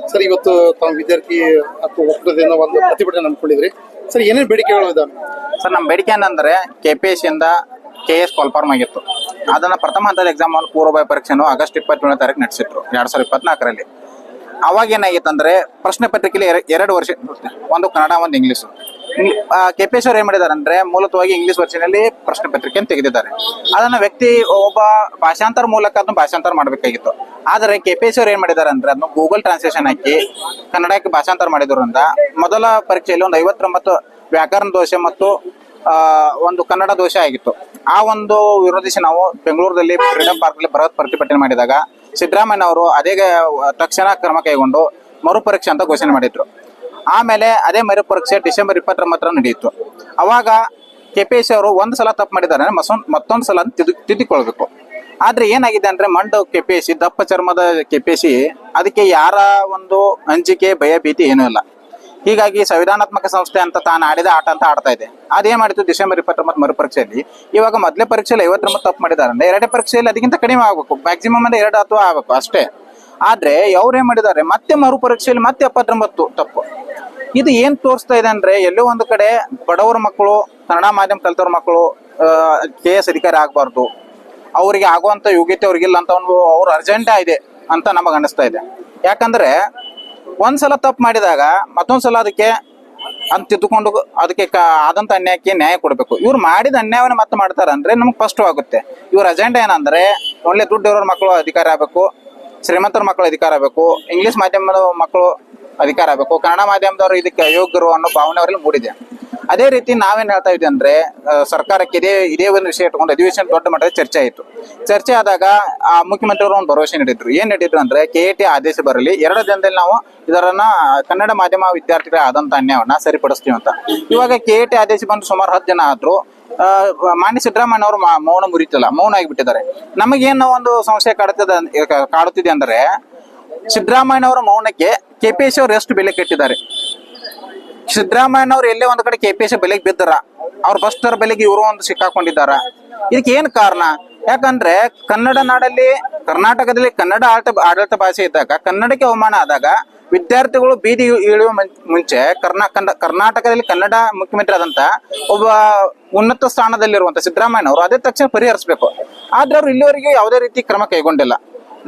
ಸರ್, ಇವತ್ತು ತಮ್ಮ ವಿದ್ಯಾರ್ಥಿ ಅಥವಾ ಒಕ್ಕೂಟದಿಂದ ಒಂದು ಪ್ರತಿಭಟನೆ ನಂಬ್ಕೊಂಡಿದ್ರಿ ಸರ್, ಏನೇನು ಬೇಡಿಕೆಗಳು ಇದಾವೆ? ಸರ್ ನಮ್ಮ ಬೇಡಿಕೆ ಏನಂದ್ರೆ ಕೆ ಪಿ ಎಸ್ ಇಂದ ಕೆ ಎಸ್ ಕಾಲ್ಫಾರ್ಮ್ ಆಗಿತ್ತು. ಅದನ್ನ ಪ್ರಥಮ ಹಂತದ ಎಕ್ಸಾಮ್ ಪೂರ್ವಭಾವಿ ಪರೀಕ್ಷೆಯನ್ನು ಆಗಸ್ಟ್ ಇಪ್ಪತ್ತೇಳನೇ ತಾರೀಕು ನಡೆಸಿದ್ರು, ಎರಡ್ ಸಾವಿರದ ಇಪ್ಪತ್ನಾಲ್ಕರಲ್ಲಿ. ಅವಾಗ ಏನಾಗಿತ್ತು ಅಂದ್ರೆ ಪ್ರಶ್ನೆ ಪತ್ರಿಕೆಯಲ್ಲಿ ಎರ- ಎರಡು ವರ್ಷ. ಒಂದು ಕನ್ನಡ, ಒಂದು ಇಂಗ್ಲಿಷ್. ಕೆ ಪಿ ಎಸ್ ಅವ್ರು ಏನ್ ಮಾಡಿದ್ದಾರೆ ಅಂದ್ರೆ ಮೂಲತವಾಗಿ ಇಂಗ್ಲಿಷ್ ವರ್ಷನಲ್ಲಿ ಪ್ರಶ್ನೆ ಪತ್ರಿಕೆಯನ್ನು ತೆಗೆದಿದ್ದಾರೆ. ಅದನ್ನ ವ್ಯಕ್ತಿ ಒಬ್ಬ ಭಾಷಾಂತರ ಮೂಲಕ ಅದನ್ನ ಭಾಷಾಂತರ ಮಾಡಬೇಕಾಗಿತ್ತು. ಆದರೆ ಅವ್ರು ಏನ್ ಮಾಡಿದ್ದಾರೆ ಅಂದ್ರೆ ಅದನ್ನ ಗೂಗಲ್ ಟ್ರಾನ್ಸ್ಲೇಷನ್ ಹಾಕಿ ಕನ್ನಡಕ್ಕೆ ಭಾಷಾಂತರ ಮಾಡಿದ್ರಿಂದ ಮೊದಲ ಪರೀಕ್ಷೆಯಲ್ಲಿ ಒಂದು ಐವತ್ತೊಂಬತ್ತು ವ್ಯಾಕರಣ ದೋಷ ಮತ್ತು ಒಂದು ಕನ್ನಡ ದೋಷ ಆಗಿತ್ತು. ಆ ಒಂದು ವಿರೋಧಿಸಿ ನಾವು ಬೆಂಗಳೂರಲ್ಲಿ ಫ್ರೀಡಂ ಪಾರ್ಕ್ ಅಲ್ಲಿ ಬೃಹತ್ ಪ್ರತಿಭಟನೆ ಮಾಡಿದಾಗ ಸಿದ್ದರಾಮಯ್ಯ ಅವರು ಅದೇ ತಕ್ಷಣ ಕ್ರಮ ಕೈಗೊಂಡು ಮರುಪರೀಕ್ಷೆ ಅಂತ ಘೋಷಣೆ ಮಾಡಿದ್ರು. ಆಮೇಲೆ ಅದೇ ಮರುಪರೀಕ್ಷೆ ಡಿಸೆಂಬರ್ ಇಪ್ಪತ್ತೊಂಬತ್ತರ ನಡೆಯಿತು. ಅವಾಗ ಕೆ ಪಿ ಎಸ್ ಅವರು ಒಂದು ಸಲ ತಪ್ಪು ಮಾಡಿದ್ದಾರೆ ಅಂದ್ರೆ ಮತ್ತೊಂದು ಸಲ ತಿದ್ದು, ತಿದ್ದಿಕೊಳ್ಬೇಕು. ಆದ್ರೆ ಏನಾಗಿದೆ ಅಂದ್ರೆ ಮಂಡು ಕೆ ಪಿ ಎಸ್ ದಪ್ಪ ಚರ್ಮದ ಕೆ ಪಿ ಎಸ್ ಸಿ ಅದಕ್ಕೆ ಯಾರ ಒಂದು ಅಂಜಿಕೆ, ಭಯ, ಭೀತಿ ಏನೂ ಇಲ್ಲ. ಹೀಗಾಗಿ ಸಂವಿಧಾನಾತ್ಮಕ ಸಂಸ್ಥೆ ಅಂತ ತಾನು ಆಡಿದ ಆಟ ಅಂತ ಆಡ್ತಾ ಇದೆ. ಅದೇನ್ ಮಾಡಿತ್ತು ಡಿಸೆಂಬರ್ ಇಪ್ಪತ್ತೊಂಬತ್ತು ಮರುಪರೀಕ್ಷೆಯಲ್ಲಿ? ಇವಾಗ ಮೊದಲೇ ಪರೀಕ್ಷೆಯಲ್ಲಿ ಐವತ್ತೊಂಬತ್ತು ತಪ್ಪು ಮಾಡಿದ್ದಾರೆ ಅಂದ್ರೆ ಎರಡೇ ಪರೀಕ್ಷೆಯಲ್ಲಿ ಅದಕ್ಕಿಂತ ಕಡಿಮೆ ಆಗಬೇಕು. ಮ್ಯಾಕ್ಸಿಮಮ್ ಅಂದ್ರೆ ಎರಡು ಅಥವಾ ಆಗಬೇಕು ಅಷ್ಟೇ. ಆದ್ರೆ ಅವ್ರು ಮಾಡಿದ್ದಾರೆ? ಮತ್ತೆ ಮರುಪರೀಕ್ಷೆಯಲ್ಲಿ ಮತ್ತೆ ಎಪ್ಪತ್ತೊಂಬತ್ತು ತಪ್ಪು. ಇದು ಏನ್ ತೋರಿಸ್ತಾ ಇದೆ ಅಂದ್ರೆ ಎಲ್ಲೋ ಒಂದು ಕಡೆ ಬಡವರ ಮಕ್ಕಳು, ಕನ್ನಡ ಮಾಧ್ಯಮ ಕಲಿತವ್ರ ಮಕ್ಕಳು ಕೆ ಎಸ್ ಅಧಿಕಾರಿ ಆಗಬಾರ್ದು. ಅವರಿಗೆ ಆಗುವಂತ ಯೋಗ್ಯತೆ ಅವ್ರಿಗಿಲ್ಲ ಅಂತ ಒಂದು ಅವ್ರ ಅರ್ಜೆಂಟಾ ಇದೆ ಅಂತ ನಮಗೆ ಅನಿಸ್ತಾ ಇದೆ. ಯಾಕಂದ್ರೆ ಒಂದ್ಸಲ ತಪ್ಪು ಮಾಡಿದಾಗ ಮತ್ತೊಂದ್ಸಲ ಅದಕ್ಕೆ ಅಂತ ತಿದ್ದುಕೊಂಡು ಅದಕ್ಕೆ ಆದಂತ ಅನ್ಯಾಯಕ್ಕೆ ನ್ಯಾಯ ಕೊಡಬೇಕು. ಇವ್ರು ಮಾಡಿದ ಅನ್ಯಾಯವನ್ನ ಮತ್ತೆ ಮಾಡ್ತಾರೆ ಅಂದ್ರೆ ನಮ್ಗೆ ಸ್ಪಷ್ಟವಾಗುತ್ತೆ. ಇವ್ರ ಅಜೆಂಡಾ ಏನಂದ್ರೆ ಒಳ್ಳೆ ದುಡ್ಡು ಇರೋರ್ ಮಕ್ಕಳು ಅಧಿಕಾರ ಆಗಬೇಕು ಶ್ರೀಮಂತರ ಮಕ್ಕಳು ಅಧಿಕಾರ ಆಗಬೇಕು ಇಂಗ್ಲಿಷ್ ಮಾಧ್ಯಮದ ಮಕ್ಕಳು ಅಧಿಕಾರ ಆಗಬೇಕು. ಕನ್ನಡ ಮಾಧ್ಯಮದವರು ಇದಕ್ಕೆ ಅಯೋಗ್ಯರು ಅನ್ನೋ ಭಾವನೆ ಅವರಲ್ಲಿ ಮೂಡಿದೆ. ಅದೇ ರೀತಿ ನಾವೇನ್ ಹೇಳ್ತಾ ಇದ್ವಿ ಅಂದ್ರೆ ಸರ್ಕಾರಕ್ಕೆ ಇದೇ ಇದೇ ಒಂದು ವಿಷಯ ಇಟ್ಕೊಂಡು ಅಧಿವೇಶನ ದೊಡ್ಡ ಮಟ್ಟದ ಚರ್ಚೆ ಆಯಿತು. ಚರ್ಚೆ ಆದಾಗ ಆ ಮುಖ್ಯಮಂತ್ರಿಯವರು ಒಂದು ಭರವಸೆ ನೀಡಿದ್ರು. ಏನ್ ನೀಡಿದ್ರು ಅಂದ್ರೆ, ಕೆ ಎ ಟಿ ಆದೇಶ ಬರಲಿ, ಎರಡು ದಿನದಲ್ಲಿ ನಾವು ಇದರನ್ನ ಕನ್ನಡ ಮಾಧ್ಯಮ ವಿದ್ಯಾರ್ಥಿಗಳ ಆದಂತ ಅನ್ಯಾಯವನ್ನ ಸರಿಪಡಿಸ್ತೀವಿ ಅಂತ. ಇವಾಗ ಕೆ ಎ ಟಿ ಆದೇಶ ಬಂದು ಸುಮಾರು ಹತ್ತು ಜನ ಆದ್ರು ಮಾನ್ಯ ಸಿದ್ದರಾಮಯ್ಯ ಅವರು ಮೌನ ಮುರಿತಿಲ್ಲ, ಮೌನ ಆಗಿಬಿಟ್ಟಿದ್ದಾರೆ. ನಮಗೇನು ಒಂದು ಸಮಸ್ಯೆ ಕಾಡುತ್ತದೆ ಕಾಡುತ್ತಿದೆ ಅಂದ್ರೆ ಸಿದ್ದರಾಮಯ್ಯ ಅವರ ಮೌನಕ್ಕೆ ಕೆಪಿಎಸ್ಸಿ ಅವರು ಎಷ್ಟು ಬೆಲೆ ಕಟ್ಟಿದ್ದಾರೆ? ಸಿದ್ದರಾಮಯ್ಯ ಅವರು ಎಲ್ಲೇ ಒಂದು ಕಡೆ ಕೆಪಿಎಸ್ಸಿ ಬೆಲೆಗೆ ಬಿದ್ದಾರ, ಅವ್ರ ಬಸ್ತರ ಬೆಲೆಗೆ ಇವರು ಒಂದು ಸಿಕ್ಕಾಕೊಂಡಿದ್ದಾರ. ಇದಕ್ಕೆ ಏನ್ ಕಾರಣ? ಯಾಕಂದ್ರೆ ಕನ್ನಡ ನಾಡಲ್ಲಿ, ಕರ್ನಾಟಕದಲ್ಲಿ ಕನ್ನಡ ಆಡಳಿತ ಆಡಳಿತ ಭಾಷೆ ಇದ್ದಾಗ, ಕನ್ನಡಕ್ಕೆ ಅವಮಾನ ಆದಾಗ ವಿದ್ಯಾರ್ಥಿಗಳು ಬೀದಿ ಇಳಿಯುವ ಮುಂಚೆ ಕರ್ನಾ ಕರ್ನಾಟಕದಲ್ಲಿ ಕನ್ನಡ ಮುಖ್ಯಮಂತ್ರಿ ಆದಂತ ಒಬ್ಬ ಉನ್ನತ ಸ್ಥಾನದಲ್ಲಿರುವಂತ ಸಿದ್ದರಾಮಯ್ಯ ಅವರು ಅದೇ ತಕ್ಷಣ ಪರಿಹರಿಸಬೇಕು. ಆದ್ರೆ ಅವ್ರು ಇಲ್ಲಿವರೆಗೆ ಯಾವುದೇ ರೀತಿ ಕ್ರಮ ಕೈಗೊಂಡಿಲ್ಲ.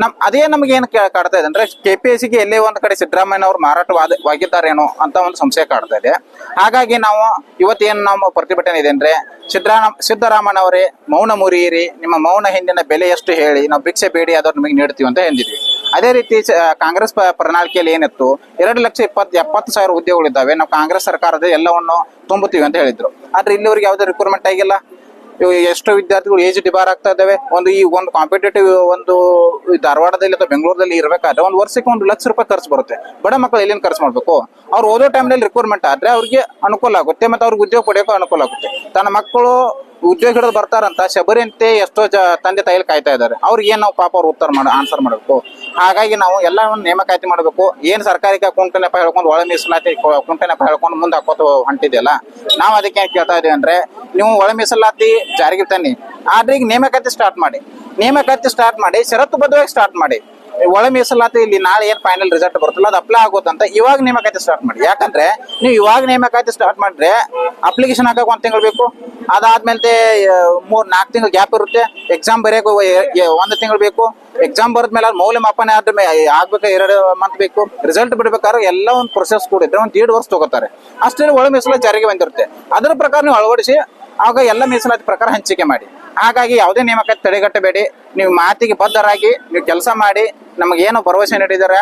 ನಮ್, ಅದೇ ನಮ್ಗೆ ಏನ್ ಕಾಡ್ತಾ ಇದೆ ಅಂದ್ರೆ ಕೆ ಪಿ ಎಸ್ಗೆ ಎಲ್ಲೇ ಒಂದ್ ಕಡೆ ಸಿದ್ದರಾಮಯ್ಯ ಅವರು ಮಾರಾಟವಾಗಿದ್ದಾರೇನೋ ಅಂತ ಒಂದು ಸಂಶಯ ಕಾಡ್ತಾ ಇದೆ. ಹಾಗಾಗಿ ನಾವು ಇವತ್ತೇನು ನಮ್ಮ ಪ್ರತಿಭಟನೆ ಇದೆ ಅಂದ್ರೆ ಸಿದ್ದರಾಮ ಸಿದ್ದರಾಮಯ್ಯ ಅವರೇ ಮೌನ ಮುರಿಯಿರಿ, ನಿಮ್ಮ ಮೌನ ಹಿಂದಿನ ಬೆಲೆ ಎಷ್ಟು ಹೇಳಿ, ನಾವು ಭಿಕ್ಷೆ ಬೇಡಿ ಅದನ್ನ ನಿಮಗೆ ನೀಡ್ತೀವಿ ಅಂತ ಹೇಳಿದ್ವಿ ಅದೇ ರೀತಿ ಕಾಂಗ್ರೆಸ್ ಪ್ರಣಾಳಿಕೆಯಲ್ಲಿ ಏನಿತ್ತು, ಎರಡು ಲಕ್ಷ ಇಪ್ಪತ್ತು ಎಪ್ಪತ್ತು ಸಾವಿರ ಹುದ್ದೆಗಳಿದ್ದಾವೆ ನಾವು ಕಾಂಗ್ರೆಸ್ ಸರ್ಕಾರದ ಎಲ್ಲವನ್ನು ತುಂಬುತ್ತೀವಿ ಅಂತ ಹೇಳಿದ್ರು. ಆದ್ರೆ ಇಲ್ಲಿವರಿಗೆ ಯಾವುದೇ ರಿಕ್ರೂಟ್ಮೆಂಟ್ ಆಗಿಲ್ಲ. ಎಷ್ಟೋ ವಿದ್ಯಾರ್ಥಿಗಳು ಏಜ್ ಡಿಬಾರ್ ಆಗ್ತಾ ಇದಾವೆ ಒಂದು ಈ ಒಂದು ಕಾಂಪಿಟೇಟಿವ್ ಒಂದು ಧಾರವಾಡದಲ್ಲಿ ಅಥವಾ ಬೆಂಗಳೂರಲ್ಲಿ ಇರಬೇಕಾದ್ರೆ ಒಂದು ವರ್ಷಕ್ಕೆ ಒಂದು ಲಕ್ಷ ರೂಪಾಯಿ ಖರ್ಚು ಬರುತ್ತೆ. ಬಡ ಮಕ್ಕಳು ಎಲ್ಲಿಂದ ಖರ್ಚು ಮಾಡ್ಬೇಕು? ಅವ್ರು ಓದೋ ಟೈಮ್ನಲ್ಲಿ ರಿಕ್ವೈರ್ಮೆಂಟ್ ಆದ್ರೆ ಅವ್ರಿಗೆ ಅನುಕೂಲ ಆಗುತ್ತೆ ಮತ್ತೆ ಅವ್ರಿಗೆ ಉದ್ಯೋಗ ಪಡೆಯೋಕೆ ಅನುಕೂಲ ಆಗುತ್ತೆ. ತನ್ನ ಮಕ್ಕಳು ಉದ್ಯೋಗ ಹಿಡಿದು ಬರ್ತಾರಂತ ಶಬರಿಯಂತೆ ಎಷ್ಟೋ ಜ ತಂದೆ ತಾಯಿಲಿ ಕಾಯ್ತಾ ಇದ್ದಾರೆ. ಅವ್ರಿಗೆ ಏನು ನಾವು ಪಾಪ ಅವ್ರು ಉತ್ತರ ಮಾಡ ಆನ್ಸರ್ ಮಾಡಬೇಕು? ಹಾಗಾಗಿ ನಾವು ಎಲ್ಲವನ್ನು ನೇಮಕಾತಿ ಮಾಡಬೇಕು. ಏನು ಸರ್ಕಾರಿ ಕುಂಟನೆಪ್ಪ ನೆಪ ಹೇಳ್ಕೊಂಡು ಒಳ ಮೀಸಲಾತಿ ಕುಂಟನೆಪ್ಪ ನೆಪ ಹೇಳ್ಕೊಂಡು ಮುಂದೆ ಹಾಕೋತ ಹೊಂಟಿದೆಯಲ್ಲ, ನಾವು ಅದಕ್ಕೆ ಏನ್ ಕೇಳ್ತಾ ಇದೀವಿ ಅಂದ್ರೆ, ನೀವು ಒಳ ಮೀಸಲಾತಿ ಜಾರಿಗೆ ತನ್ನಿ. ಆದ್ರೆ ಈಗ ನೇಮಕಾತಿ ಸ್ಟಾರ್ಟ್ ಮಾಡಿ. ನೇಮಕಾತಿ ಸ್ಟಾರ್ಟ್ ಮಾಡಿ ಷರತ್ತುಬದ್ಧವಾಗಿ ಸ್ಟಾರ್ಟ್ ಮಾಡಿ. ಒಳ ಮೀಸಲಾತಿ ಇಲ್ಲಿ ನಾಳೆ ಏನ್ ಫೈನಲ್ ರಿಸಲ್ಟ್ ಬರುತ್ತಲ್ಲ ಅದು ಅಪ್ಲೈ ಆಗುತ್ತಂತ ಇವಾಗ ನೇಮಕಾತಿ ಸ್ಟಾರ್ಟ್ ಮಾಡಿ. ಯಾಕಂದ್ರೆ ನೀವು ಇವಾಗ ನೇಮಕಾತಿ ಸ್ಟಾರ್ಟ್ ಮಾಡಿದ್ರೆ ಅಪ್ಲಿಕೇಶನ್ ಹಾಕಕ್ ಒಂದ್ ತಿಂಗಳು ಬೇಕು. ಅದಾದ್ಮೇಲೆ ಮೂರ್, ನಾಲ್ಕು ತಿಂಗಳು ಗ್ಯಾಪ್ ಇರುತ್ತೆ. ಎಕ್ಸಾಮ್ ಬರೆಯಕ್ಕೆ ಒಂದು ತಿಂಗಳು ಬೇಕು. ಎಕ್ಸಾಮ್ ಬರೆದ್ಮೇಲೆ ಅದು ಮೌಲ್ಯಮಾಪನ ಆಗ್ಬೇಕು ಎರಡು ಮಂತ್ ಬೇಕು. ರಿಸಲ್ಟ್ ಬಿಡ್ಬೇಕಾದ್ರೆ ಎಲ್ಲ ಒಂದು ಪ್ರೊಸೆಸ್ ಕೂಡಿದ್ರೆ ಒಂದು ಎರಡು ವರ್ಷ ತಗೋತಾರೆ. ಅಷ್ಟೇ ಒಳ ಮೀಸಲಾತಿ ಜಾರಿಗೆ ಬಂದಿರುತ್ತೆ. ಅದರ ಪ್ರಕಾರ ನೀವು ಅಳವಡಿಸಿ, ಆಗ ಎಲ್ಲ ಮೀಸಲಾತಿ ಪ್ರಕಾರ ಹಂಚಿಕೆ ಮಾಡಿ. ಹಾಗಾಗಿ ಯಾವುದೇ ನೇಮಕಾತಿ ತಡೆಗಟ್ಟಬೇಡಿ. ನೀವು ಮಾತಿಗೆ ಬದ್ಧರಾಗಿ ನೀವು ಕೆಲಸ ಮಾಡಿ ನಮಗೆ ಏನು ಭರವಸೆ ನೀಡಿದಾರೆ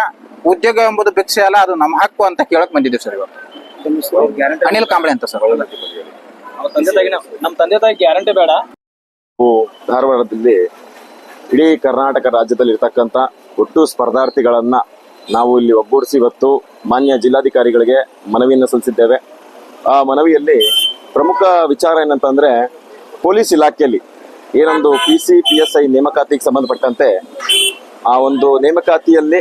ಉದ್ಯೋಗ ಎಂಬುದು ಭಿಕ್ಷೆ ಅಲ್ಲ ಅದು ನಮ್ಮ ಹಕ್ಕು ಅಂತ ಕೇಳಕ್ ಬಂದಿದ್ದೀವಿ ಸರ್ ಇವಾಗ. ಅನಿಲ್ ಕಾಂಬಳೆ ಅಂತ ಸರ್. ನಮ್ಮ ತಂದೆ ತಾಯಿ ನಮ್ಮ ತಂದೆ ತಾಯಿ ಗ್ಯಾರಂಟಿ ಬೇಡ. ಧಾರವಾಡದಲ್ಲಿ ಇಡೀ ಕರ್ನಾಟಕ ರಾಜ್ಯದಲ್ಲಿ ಇರ್ತಕ್ಕಂಥ ಒಟ್ಟು ಸ್ಪರ್ಧಾರ್ಥಿಗಳನ್ನ ನಾವು ಇಲ್ಲಿ ಒಗ್ಗೂಡಿಸಿ ಇವತ್ತು ಮಾನ್ಯ ಜಿಲ್ಲಾಧಿಕಾರಿಗಳಿಗೆ ಮನವಿಯನ್ನು ಸಲ್ಲಿಸಿದ್ದೇವೆ. ಆ ಮನವಿಯಲ್ಲಿ ಪ್ರಮುಖ ವಿಚಾರ ಏನಂತಂದ್ರೆ ಪೊಲೀಸ್ ಇಲಾಖೆಯಲ್ಲಿ ಏನೊಂದು P C P S I ನೇಮಕಾತಿಗೆ ಸಂಬಂಧಪಟ್ಟಂತೆ ಆ ಒಂದು ನೇಮಕಾತಿಯಲ್ಲಿ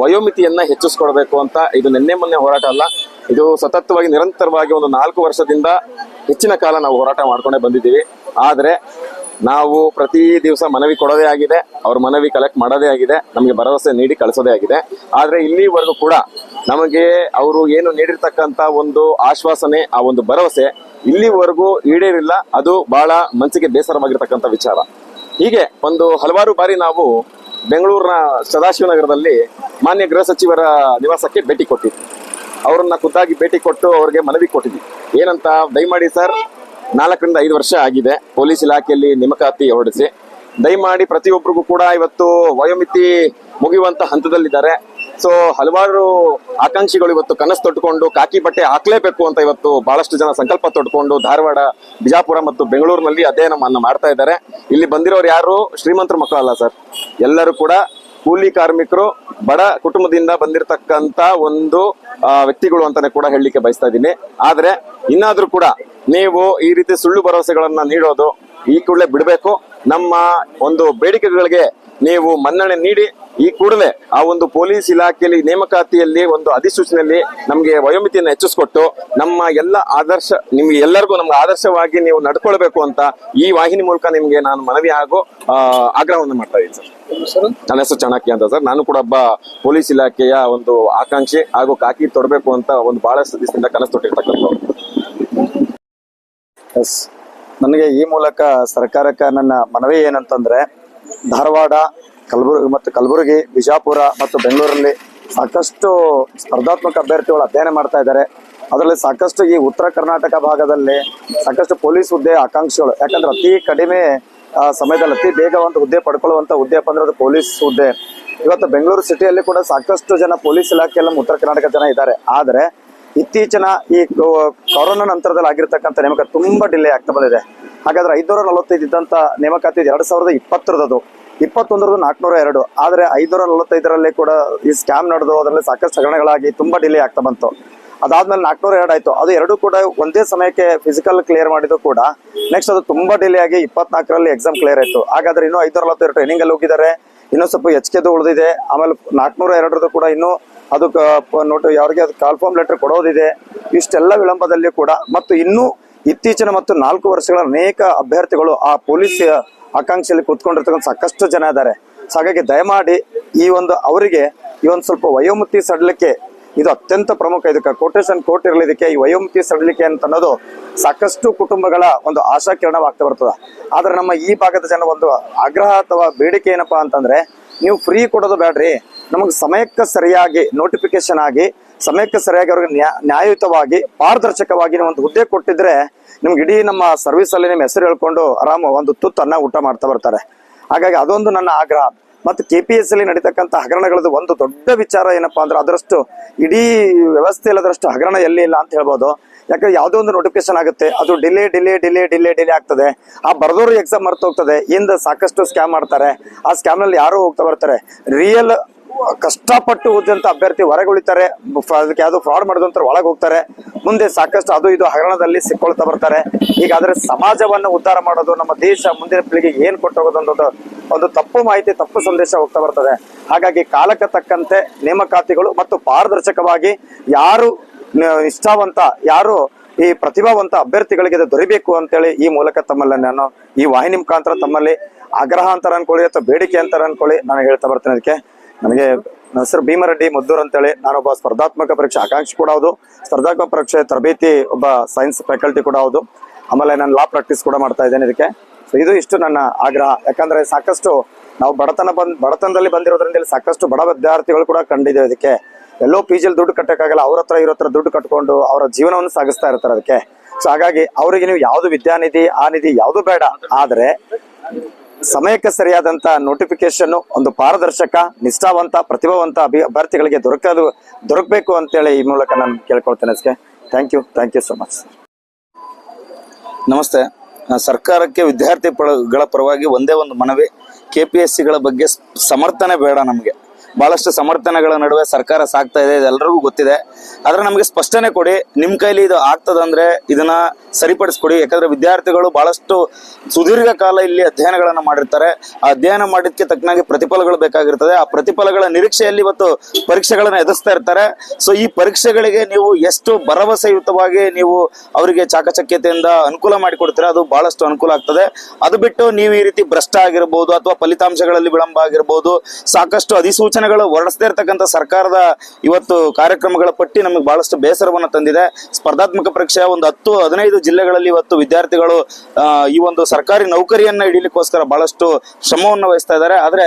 ವಯೋಮಿತಿಯನ್ನ ಹೆಚ್ಚಿಸ್ಕೊಡ್ಬೇಕು ಅಂತ ಇದು ನಿನ್ನೆ ಮೊನ್ನೆ ಹೋರಾಟ ಅಲ್ಲ, ಇದು ಸತತವಾಗಿ ನಿರಂತರವಾಗಿ ಒಂದು ನಾಲ್ಕು ವರ್ಷದಿಂದ ಹೆಚ್ಚಿನ ಕಾಲ ನಾವು ಹೋರಾಟ ಮಾಡ್ಕೊಂಡೇ ಬಂದಿದ್ದೀವಿ. ಆದ್ರೆ ನಾವು ಪ್ರತಿ ದಿವಸ ಮನವಿ ಕೊಡೋದೇ ಆಗಿದೆ, ಅವ್ರ ಮನವಿ ಕಲೆಕ್ಟ್ ಮಾಡೋದೇ ಆಗಿದೆ, ನಮಗೆ ಭರವಸೆ ನೀಡಿ ಕಳಿಸೋದೇ ಆಗಿದೆ. ಆದ್ರೆ ಇಲ್ಲಿವರೆಗೂ ಕೂಡ ನಮಗೆ ಅವರು ಏನು ನೀಡಿರ್ತಕ್ಕಂತ ಒಂದು ಆಶ್ವಾಸನೆ, ಆ ಒಂದು ಭರವಸೆ ಇಲ್ಲಿವರೆಗೂ ಈಡೇರಿಲ್ಲ. ಅದು ಬಹಳ ಮನಸ್ಸಿಗೆ ಬೇಸರವಾಗಿರ್ತಕ್ಕಂಥ ವಿಚಾರ. ಹೀಗೆ ಒಂದು ಹಲವಾರು ಬಾರಿ ನಾವು ಬೆಂಗಳೂರಿನ ಸದಾಶಿವನಗರದಲ್ಲಿ ಮಾನ್ಯ ಗೃಹ ಸಚಿವರ ನಿವಾಸಕ್ಕೆ ಭೇಟಿ ಕೊಟ್ಟಿದ್ವಿ. ಅವರನ್ನ ಖುದ್ದಾಗಿ ಭೇಟಿ ಕೊಟ್ಟು ಅವ್ರಿಗೆ ಮನವಿ ಕೊಟ್ಟಿದ್ವಿ. ಏನಂತ, ದಯಮಾಡಿ ಸರ್, ನಾಲ್ಕರಿಂದ ಐದು ವರ್ಷ ಆಗಿದೆ. ಪೊಲೀಸ್ ಇಲಾಖೆಯಲ್ಲಿ ನೇಮಕಾತಿ ಹೊರಡಿಸಿ. ದಯಮಾಡಿ ಪ್ರತಿಯೊಬ್ಬರಿಗೂ ಕೂಡ ಇವತ್ತು ವಯೋಮಿತಿ ಮುಗಿಯುವಂತ ಹಂತದಲ್ಲಿದ್ದಾರೆ. ಸೊ ಹಲವಾರು ಆಕಾಂಕ್ಷಿಗಳು ಇವತ್ತು ಕನಸು ತೊಟ್ಟುಕೊಂಡು ಕಾಕಿ ಬಟ್ಟೆ ಹಾಕ್ಲೇಬೇಕು ಅಂತ ಇವತ್ತು ಬಹಳಷ್ಟು ಜನ ಸಂಕಲ್ಪ ತೊಟ್ಟುಕೊಂಡು ಧಾರವಾಡ, ಬಿಜಾಪುರ ಮತ್ತು ಬೆಂಗಳೂರಿನಲ್ಲಿ ಅಧ್ಯಯನವನ್ನು ಮಾಡ್ತಾ ಇದ್ದಾರೆ. ಇಲ್ಲಿ ಬಂದಿರೋರು ಯಾರು? ಶ್ರೀಮಂತರ ಮಕ್ಕಳಲ್ಲ ಸರ್. ಎಲ್ಲರೂ ಕೂಡ ಕೂಲಿ ಕಾರ್ಮಿಕರು, ಬಡ ಕುಟುಂಬದಿಂದ ಬಂದಿರತಕ್ಕಂತ ಒಂದು ವ್ಯಕ್ತಿಗಳು ಅಂತಾನೆ ಕೂಡ ಹೇಳಲಿಕ್ಕೆ ಬಯಸ್ತಾ ಇದ್ದೀನಿ. ಆದ್ರೆ, ಇನ್ನಾದ್ರೂ ಕೂಡ ನೀವು ಈ ರೀತಿ ಸುಳ್ಳು ಭರವಸೆಗಳನ್ನ ನೀಡೋದು ಈ ಕೂಡಲೇ ಬಿಡಬೇಕು. ನಮ್ಮ ಒಂದು ಬೇಡಿಕೆಗಳಿಗೆ ನೀವು ಮನ್ನಣೆ ನೀಡಿ, ಈ ಕೂಡಲೇ ಆ ಒಂದು ಪೊಲೀಸ್ ಇಲಾಖೆಯಲ್ಲಿ ನೇಮಕಾತಿಯಲ್ಲಿ ಒಂದು ಅಧಿಸೂಚನೆಯಲ್ಲಿ ನಮಗೆ ವಯೋಮಿತಿಯನ್ನು ಹೆಚ್ಚಿಸಿಕೊಟ್ಟು ನಮ್ಮ ಎಲ್ಲ ಆದರ್ಶ, ನಿಮ್ಗೆ ಎಲ್ಲರಿಗೂ ನಮ್ಗೆ ಆದರ್ಶವಾಗಿ ನೀವು ನಡ್ಕೊಳ್ಬೇಕು ಅಂತ ಈ ವಾಹಿನಿ ಮೂಲಕ ನಿಮಗೆ ನಾನು ಮನವಿ ಹಾಗೂ ಆಗ್ರಹವನ್ನು ಮಾಡ್ತಾ ಇದ್ದೀನಿ, ಸರ್. ನನ್ನ ಹೆಸರು ಚಾಣಕ್ಯ ಅಂತ, ಸರ್. ನಾನು ಕೂಡ ಒಬ್ಬ ಪೊಲೀಸ್ ಇಲಾಖೆಯ ಒಂದು ಆಕಾಂಕ್ಷಿ ಹಾಗೂ ಕಾಕಿ ತೊಡಬೇಕು ಅಂತ ಒಂದು ಬಹಳಷ್ಟು ದಿವಸದಿಂದ ಕನಸು ತೊಟ್ಟಿರ್ತಕ್ಕಂಥವ್ರು. ಎಸ್ ನನಗೆ ಈ ಮೂಲಕ ಸರ್ಕಾರಕ್ಕೆ ನನ್ನ ಮನವಿ ಏನಂತಂದ್ರೆ, ಧಾರವಾಡ, ಕಲಬುರಗಿ ಮತ್ತು ಕಲಬುರಗಿ, ಬಿಜಾಪುರ ಮತ್ತು ಬೆಂಗಳೂರಲ್ಲಿ ಸಾಕಷ್ಟು ಸ್ಪರ್ಧಾತ್ಮಕ ಅಭ್ಯರ್ಥಿಗಳು ಅಧ್ಯಯನ ಮಾಡ್ತಾ ಇದ್ದಾರೆ. ಅದರಲ್ಲಿ ಸಾಕಷ್ಟು ಈ ಉತ್ತರ ಕರ್ನಾಟಕ ಭಾಗದಲ್ಲಿ ಸಾಕಷ್ಟು ಪೊಲೀಸ್ ಹುದ್ದೆ ಆಕಾಂಕ್ಷಿಗಳು, ಯಾಕಂದ್ರೆ ಅತಿ ಕಡಿಮೆ ಸಮಯದಲ್ಲಿ, ಅತಿ ಬೇಗ ಒಂದು ಹುದ್ದೆ ಪಡ್ಕೊಳ್ಳುವಂತ ಹುದ್ದೆ ಅಂದ್ರೆ ಅದು ಪೊಲೀಸ್ ಹುದ್ದೆ. ಇವತ್ತು ಬೆಂಗಳೂರು ಸಿಟಿಯಲ್ಲಿ ಕೂಡ ಸಾಕಷ್ಟು ಜನ ಪೊಲೀಸ್ ಇಲಾಖೆಯಲ್ಲಿ ಉತ್ತರ ಕರ್ನಾಟಕ ಜನ ಇದ್ದಾರೆ. ಆದರೆ ಇತ್ತೀಚಿನ ಈ ಕೊರೋನಾ ನಂತರದಲ್ಲಿ ಆಗಿರ್ತಕ್ಕಂಥ ನೇಮಕ ತುಂಬಾ ಡಿಲೇ ಆಗ್ತಾ ಬಂದಿದೆ. ಹಾಗಾದ್ರೆ ಐದ್ನೂರ ನಲವತ್ತೈದು ಇದ್ದಂತ ನೇಮಕಾತಿ ಎರಡ್ ಸಾವಿರದ ಇಪ್ಪತ್ತರದ್ದು. ಇಪ್ಪತ್ತೊಂದರದ್ದು ನಾಲ್ಕುನೂರ ಎರಡು. ಆದ್ರೆ ಐದ್ನೂರ ನಲವತ್ತೈದರಲ್ಲಿ ಕೂಡ ಈ ಸ್ಕ್ಯಾಮ್ ನಡೆದು ಅದರಲ್ಲಿ ಸಾಕಷ್ಟು ಸಗಣಗಳಾಗಿ ತುಂಬಾ ಡಿಲೇ ಆಗ್ತಾ ಬಂತು. ಅದಾದ್ಮೇಲೆ ನಾಲ್ಕನೂರ ಎರಡು ಆಯ್ತು. ಅದು ಎರಡು ಕೂಡ ಒಂದೇ ಸಮಯಕ್ಕೆ ಫಿಸಿಕಲ್ ಕ್ಲಿಯರ್ ಮಾಡಿದ್ರು ಕೂಡ ನೆಕ್ಸ್ಟ್ ಅದು ತುಂಬಾ ಡಿಲೇ ಆಗಿ ಇಪ್ಪತ್ನಾಲ್ಕರಲ್ಲಿ ಎಕ್ಸಾಮ್ ಕ್ಲಿಯರ್ ಆಯ್ತು. ಹಾಗಾದ್ರೆ ಇನ್ನೂ ಐದ್ನೂರ ನಲವತ್ತೆರಡು ಟ್ರೈನಿಂಗ್ ಅಲ್ಲಿ ಹೋಗಿದ್ದಾರೆ. ಇನ್ನೂ ಸ್ವಲ್ಪ ಎಚ್ಕೆದು ಉಳಿದಿದೆ. ಆಮೇಲೆ ನಾಲ್ಕುನೂರ ಎರಡರದ್ದು ಕೂಡ ಇನ್ನೂ ಅದು ನೋಟು ಯಾರಿಗೆ ಅದು ಕಾಲ್ಫಾರ್ಮ್ ಲೆಟರ್ ಕೊಡೋದಿದೆ. ಇಷ್ಟೆಲ್ಲ ವಿಳಂಬದಲ್ಲಿ ಕೂಡ ಮತ್ತು ಇನ್ನೂ ಇತ್ತೀಚಿನ ಮತ್ತು ನಾಲ್ಕು ವರ್ಷಗಳ ಅನೇಕ ಅಭ್ಯರ್ಥಿಗಳು ಆ ಪೊಲೀಸ್ ಆಕಾಂಕ್ಷೆಯಲ್ಲಿ ಕೂತ್ಕೊಂಡಿರ್ತಕ್ಕಂಥ ಸಾಕಷ್ಟು ಜನ ಇದ್ದಾರೆ. ಹಾಗಾಗಿ ದಯಮಾಡಿ ಈ ಒಂದು ಅವರಿಗೆ ಈ ಒಂದು ಸ್ವಲ್ಪ ವಯೋಮಿತಿ ಸಡಲಿಕ್ಕೆ ಇದು ಅತ್ಯಂತ ಪ್ರಮುಖ ಇದಕ್ಕೆ ಕೋಟೇಶನ್ ಕೋರ್ಟ್ ಇರಲಿ ಇದಕ್ಕೆ ಈ ವಯೋಮಿತಿ ಸಡಲಿಕೆ ಅಂತ ಅನ್ನೋದು ಸಾಕಷ್ಟು ಕುಟುಂಬಗಳ ಒಂದು ಆಶಾಕಿರಣವಾಗ್ತಾ ಬರ್ತದ. ಆದ್ರೆ ನಮ್ಮ ಈ ಭಾಗದ ಜನ ಒಂದು ಆಗ್ರಹ ಅಥವಾ ಬೇಡಿಕೆ ಏನಪ್ಪಾ ಅಂತಂದ್ರೆ ನೀವು ಫ್ರೀ ಕೊಡೋದು ಬೇಡ್ರಿ ನಮಗೆ ಸಮಯಕ್ಕೆ ಸರಿಯಾಗಿ ನೋಟಿಫಿಕೇಶನ್ ಆಗಿ, ಸಮಯಕ್ಕೆ ಸರಿಯಾಗಿ ಅವ್ರಿಗೆ ನ್ಯಾ- ನ್ಯಾಯಯುತವಾಗಿ, ಪಾರದರ್ಶಕವಾಗಿ ಒಂದು ಹುದ್ದೆ ಕೊಟ್ಟಿದ್ರೆ ನಿಮ್ಗೆ ಇಡೀ ನಮ್ಮ ಸರ್ವಿಸ್ ಅಲ್ಲಿ ನಿಮ್ಮ ಹೆಸರು ಹೇಳ್ಕೊಂಡು ಆರಾಮ ಒಂದು ತುತ್ತು ಅನ್ನ ಊಟ ಮಾಡ್ತಾ ಬರ್ತಾರೆ. ಹಾಗಾಗಿ ಅದೊಂದು ನನ್ನ ಆಗ್ರಹ. ಮತ್ತು ಕೆ ಪಿ ಎಸ್ ಅಲ್ಲಿ ನಡೀತಕ್ಕಂಥ ಹಗರಣಗಳದ್ದು ಒಂದು ದೊಡ್ಡ ವಿಚಾರ ಏನಪ್ಪಾ ಅಂದ್ರೆ ಅದರಷ್ಟು ಇಡೀ ವ್ಯವಸ್ಥೆ ಅದರಷ್ಟು ಹಗರಣ ಎಲ್ಲಿ ಇಲ್ಲ ಅಂತ ಹೇಳ್ಬೋದು. ಯಾಕಂದ್ರೆ ಯಾವುದೋ ಒಂದು ನೋಟಿಫಿಕೇಶನ್ ಆಗುತ್ತೆ, ಅದು delay delay delay delay delay ಆಗ್ತದೆ. ಆ ಬರೆದವರು ಎಕ್ಸಾಮ್ ಮರ್ತೋಗ್ತದೆ ಹಿಂದೆ ಸಾಕಷ್ಟು ಸ್ಕ್ಯಾಮ್ ಮಾಡ್ತಾರೆ. ಆ ಸ್ಕ್ಯಾಮ್ನಲ್ಲಿ ಯಾರು ಹೋಗ್ತಾ ಬರ್ತಾರೆ. ರಿಯಲ್ ಕಷ್ಟಪಟ್ಟು ಓದಿದಂತ ಅಭ್ಯರ್ಥಿ ಹೊರಗೆ ಉಳಿತಾರೆ ಅದಕ್ಕೆ ಯಾವ್ದು ಫ್ರಾಡ್ ಮಾಡಿದಂತ ಒಳಗೆ ಹೋಗ್ತಾರೆ. ಮುಂದೆ ಸಾಕಷ್ಟು ಅದು ಇದು ಹಗರಣದಲ್ಲಿ ಸಿಕ್ಕೊಳ್ತಾ ಬರ್ತಾರೆ. ಹೀಗಾದ್ರೆ ಸಮಾಜವನ್ನು ಉದ್ಧಾರ ಮಾಡೋದು, ನಮ್ಮ ದೇಶ ಮುಂದಿನ ಪೀಳಿಗೆಗೆ ಏನ್ ಕೊಟ್ಟು ಹೋಗೋದು ಅನ್ನೋದು ಒಂದು ತಪ್ಪು ಮಾಹಿತಿ, ತಪ್ಪು ಸಂದೇಶ ಹೋಗ್ತಾ ಬರ್ತದೆ. ಹಾಗಾಗಿ ಕಾಲಕ್ಕೆ ತಕ್ಕಂತೆ ನೇಮಕಾತಿಗಳು ಮತ್ತು ಪಾರದರ್ಶಕವಾಗಿ ಯಾರು ಇಷ್ಟಾವಂತ ಯಾರು ಈ ಪ್ರತಿಭಾವಂತ ಅಭ್ಯರ್ಥಿಗಳಿಗೆ ದೊರಿಬೇಕು ಅಂತೇಳಿ ಈ ಮೂಲಕ ತಮ್ಮಲ್ಲಿ ನಾನು ಈ ವಾಹಿನಿ ಮುಖಾಂತರ ತಮ್ಮಲ್ಲಿ ಆಗ್ರಹ ಅಂತಾರ ಅನ್ಕೊಳ್ಳಿ ಅಥವಾ ಬೇಡಿಕೆ ಅಂತಾರ ಅನ್ಕೊಳ್ಳಿ ನಾನು ಹೇಳ್ತಾ ಬರ್ತೇನೆ ಅದಕ್ಕೆ. ನನಗೆ ಹೆಸರು ಭೀಮರೆಡ್ಡಿ ಮದ್ದೂರ್ ಅಂತೇಳಿ ನಾನೊಬ್ಬ ಸ್ಪರ್ಧಾತ್ಮಕ ಪರೀಕ್ಷೆ ಆಕಾಂಕ್ಷಿ ಕೂಡ ಹೌದು. ಸ್ಪರ್ಧಾತ್ಮಕ ಪರೀಕ್ಷೆ ತರಬೇತಿ ಒಬ್ಬ ಸೈನ್ಸ್ ಫ್ಯಾಕಲ್ಟಿ ಕೂಡ ಹೌದು. ಆಮೇಲೆ ನಾನು ಲಾ ಪ್ರಾಕ್ಟೀಸ್ ಕೂಡ ಮಾಡ್ತಾ ಇದ್ದೇನೆ ಇದಕ್ಕೆ. ಸೊ ಇದು ಇಷ್ಟು ನನ್ನ ಆಗ್ರಹ. ಯಾಕಂದ್ರೆ ಸಾಕಷ್ಟು ನಾವು ಬಡತನ ಬಂದ್, ಬಡತನದಲ್ಲಿ ಬಂದಿರೋದ್ರಿಂದ ಸಾಕಷ್ಟು ಬಡ ವಿದ್ಯಾರ್ಥಿಗಳು ಕೂಡ ಕಂಡಿದ್ದೇವೆ ಇದಕ್ಕೆ. ಎಲ್ಲೋ ಪಿ ಜಿಲ್ ದುಡ್ಡು ಕಟ್ಟಕ್ಕಾಗಲ್ಲ, ಅವ್ರ ಹತ್ರ ಇವ್ರ ಹತ್ರ ದುಡ್ಡು ಕಟ್ಕೊಂಡು ಅವರ ಜೀವನವನ್ನು ಸಾಗಿಸ್ತಾ ಇರ್ತಾರೆ ಅದಕ್ಕೆ. ಸೊ ಹಾಗಾಗಿ ಅವರಿಗೆ ನೀವು ಯಾವುದು ವಿದ್ಯಾನಿಧಿ, ಆ ನಿಧಿ ಯಾವುದು ಬೇಡ. ಆದ್ರೆ ಸಮಯಕ್ಕೆ ಸರಿಯಾದಂತ ನೋಟಿಫಿಕೇಶನ್ ಒಂದು ಪಾರದರ್ಶಕ, ನಿಷ್ಠಾವಂತ, ಪ್ರತಿಭಾವಂತ ಅಭಿ ಅಭ್ಯರ್ಥಿಗಳಿಗೆ ದೊರಕದು ದೊರಕಬೇಕು ಅಂತೇಳಿ ಈ ಮೂಲಕ ನಾನು ಕೇಳ್ಕೊಳ್ತೇನೆ ಅಷ್ಟೇ. Thank you thank you so much ನಮಸ್ತೆ. ಸರ್ಕಾರಕ್ಕೆ ವಿದ್ಯಾರ್ಥಿಗಳ ಪರ- ಪರವಾಗಿ ಒಂದೇ ಒಂದು ಮನವಿ. ಕೆ ಪಿ ಎಸ್ ಸಿಗಳ ಬಗ್ಗೆ ಸಮರ್ಥನೆ ಬೇಡ ನಮಗೆ. ಬಹಳಷ್ಟು ಸಮರ್ಥನೆಗಳ ನಡುವೆ ಸರ್ಕಾರ ಸಾಕ್ತಾ ಇದೆ ಇದೆಲ್ಲರಿಗೂ ಗೊತ್ತಿದೆ. ಆದ್ರೆ ನಮಗೆ ಸ್ಪಷ್ಟನೆ ಕೊಡಿ, ನಿಮ್ ಕೈಲಿ ಇದು ಆಗ್ತದಂದ್ರೆ ಇದನ್ನ ಸರಿಪಡಿಸ್ಕೊಡಿ. ಯಾಕಂದ್ರೆ ವಿದ್ಯಾರ್ಥಿಗಳು ಬಹಳಷ್ಟು ಸುದೀರ್ಘ ಕಾಲ ಇಲ್ಲಿ ಅಧ್ಯಯನಗಳನ್ನ ಮಾಡಿರ್ತಾರೆ. ಆ ಅಧ್ಯಯನ ಮಾಡಿದಕ್ಕೆ ತಕ್ಕನಾಗಿ ಪ್ರತಿಫಲಗಳು ಬೇಕಾಗಿರ್ತದೆ. ಆ ಪ್ರತಿಫಲಗಳ ನಿರೀಕ್ಷೆಯಲ್ಲಿ ಇವತ್ತು ಪರೀಕ್ಷೆಗಳನ್ನ ಎದುರಿಸ್ತಾ ಇರ್ತಾರೆ. ಸೊ ಈ ಪರೀಕ್ಷೆಗಳಿಗೆ ನೀವು ಎಷ್ಟು ಭರವಸೆಯುತವಾಗಿ ನೀವು ಅವರಿಗೆ ಚಾಕಚಕ್ಯತೆಯಿಂದ ಅನುಕೂಲ ಮಾಡಿಕೊಡ್ತೀರಾ, ಅದು ಬಹಳಷ್ಟು ಅನುಕೂಲ ಆಗ್ತದೆ. ಅದು ಬಿಟ್ಟು ನೀವು ಈ ರೀತಿ ಭ್ರಷ್ಟ ಆಗಿರ್ಬೋದು ಅಥವಾ ಫಲಿತಾಂಶಗಳಲ್ಲಿ ವಿಳಂಬ ಆಗಿರ್ಬೋದು, ಸಾಕಷ್ಟು ಅಧಿಸೂಚನೆಗಳು ಹೊರಡಿಸದೇ ಇರತಕ್ಕಂಥ ಸರ್ಕಾರದ ಇವತ್ತು ಕಾರ್ಯಕ್ರಮಗಳ ಪಟ್ಟಿ ನಮಗೆ ಬಹಳಷ್ಟು ಬೇಸರವನ್ನು ತಂದಿದೆ. ಸ್ಪರ್ಧಾತ್ಮಕ ಪರೀಕ್ಷೆಯ ಒಂದು ಹತ್ತು, ಹದಿನೈದು ಜಿಲ್ಲೆಗಳಲ್ಲಿ ಇವತ್ತು ವಿದ್ಯಾರ್ಥಿಗಳು ಈ ಒಂದು ಸರ್ಕಾರಿ ನೌಕರಿಯನ್ನ ಹಿಡಿಲಿಕ್ಕೋಸ್ಕರ ಬಹಳಷ್ಟು ಶ್ರಮವನ್ನು ವಹಿಸ್ತಾ ಇದ್ದಾರೆ. ಆದ್ರೆ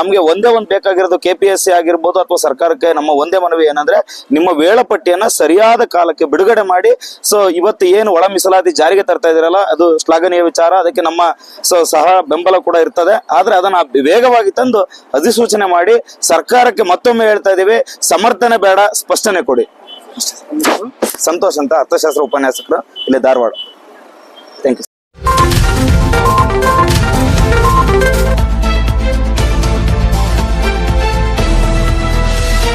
ನಮಗೆ ಒಂದೇ ಒಂದು ಬೇಕಾಗಿರೋದು ಕೆ ಪಿ ಎಸ್ ಆಗಿರ್ಬೋದು ಅಥವಾ ಸರ್ಕಾರಕ್ಕೆ ನಮ್ಮ ಒಂದೇ ಮನವಿ ಏನಂದ್ರೆ ನಿಮ್ಮ ವೇಳಾಪಟ್ಟಿಯನ್ನ ಸರಿಯಾದ ಕಾಲಕ್ಕೆ ಬಿಡುಗಡೆ ಮಾಡಿ. ಸೊ ಇವತ್ತು ಏನು ಒಳ ಮೀಸಲಾತಿ ಜಾರಿಗೆ ತರ್ತಾ ಇದ್ದೀರಲ್ಲ, ಅದು ಶ್ಲಾಘನೀಯ ವಿಚಾರ. ಅದಕ್ಕೆ ನಮ್ಮ ಸಹ ಬೆಂಬಲ ಕೂಡ ಇರ್ತದೆ. ಆದ್ರೆ ಅದನ್ನ ವೇಗವಾಗಿ ತಂದು ಅಧಿಸೂಚನೆ ಮಾಡಿ ಸರ್ಕಾರಕ್ಕೆ ಮತ್ತೊಮ್ಮೆ ಹೇಳ್ತಾ ಇದೀವಿ ಸಮರ್ಥನೆ ಬೇಡ ಸ್ಪಷ್ಟನೆ ಕೊಡಿ. ಸಂತೋಷ್ ಅಂತ ಅರ್ಥಶಾಸ್ತ್ರ ಉಪನ್ಯಾಸಕರು ಇಲ್ಲಿ ಧಾರವಾಡ.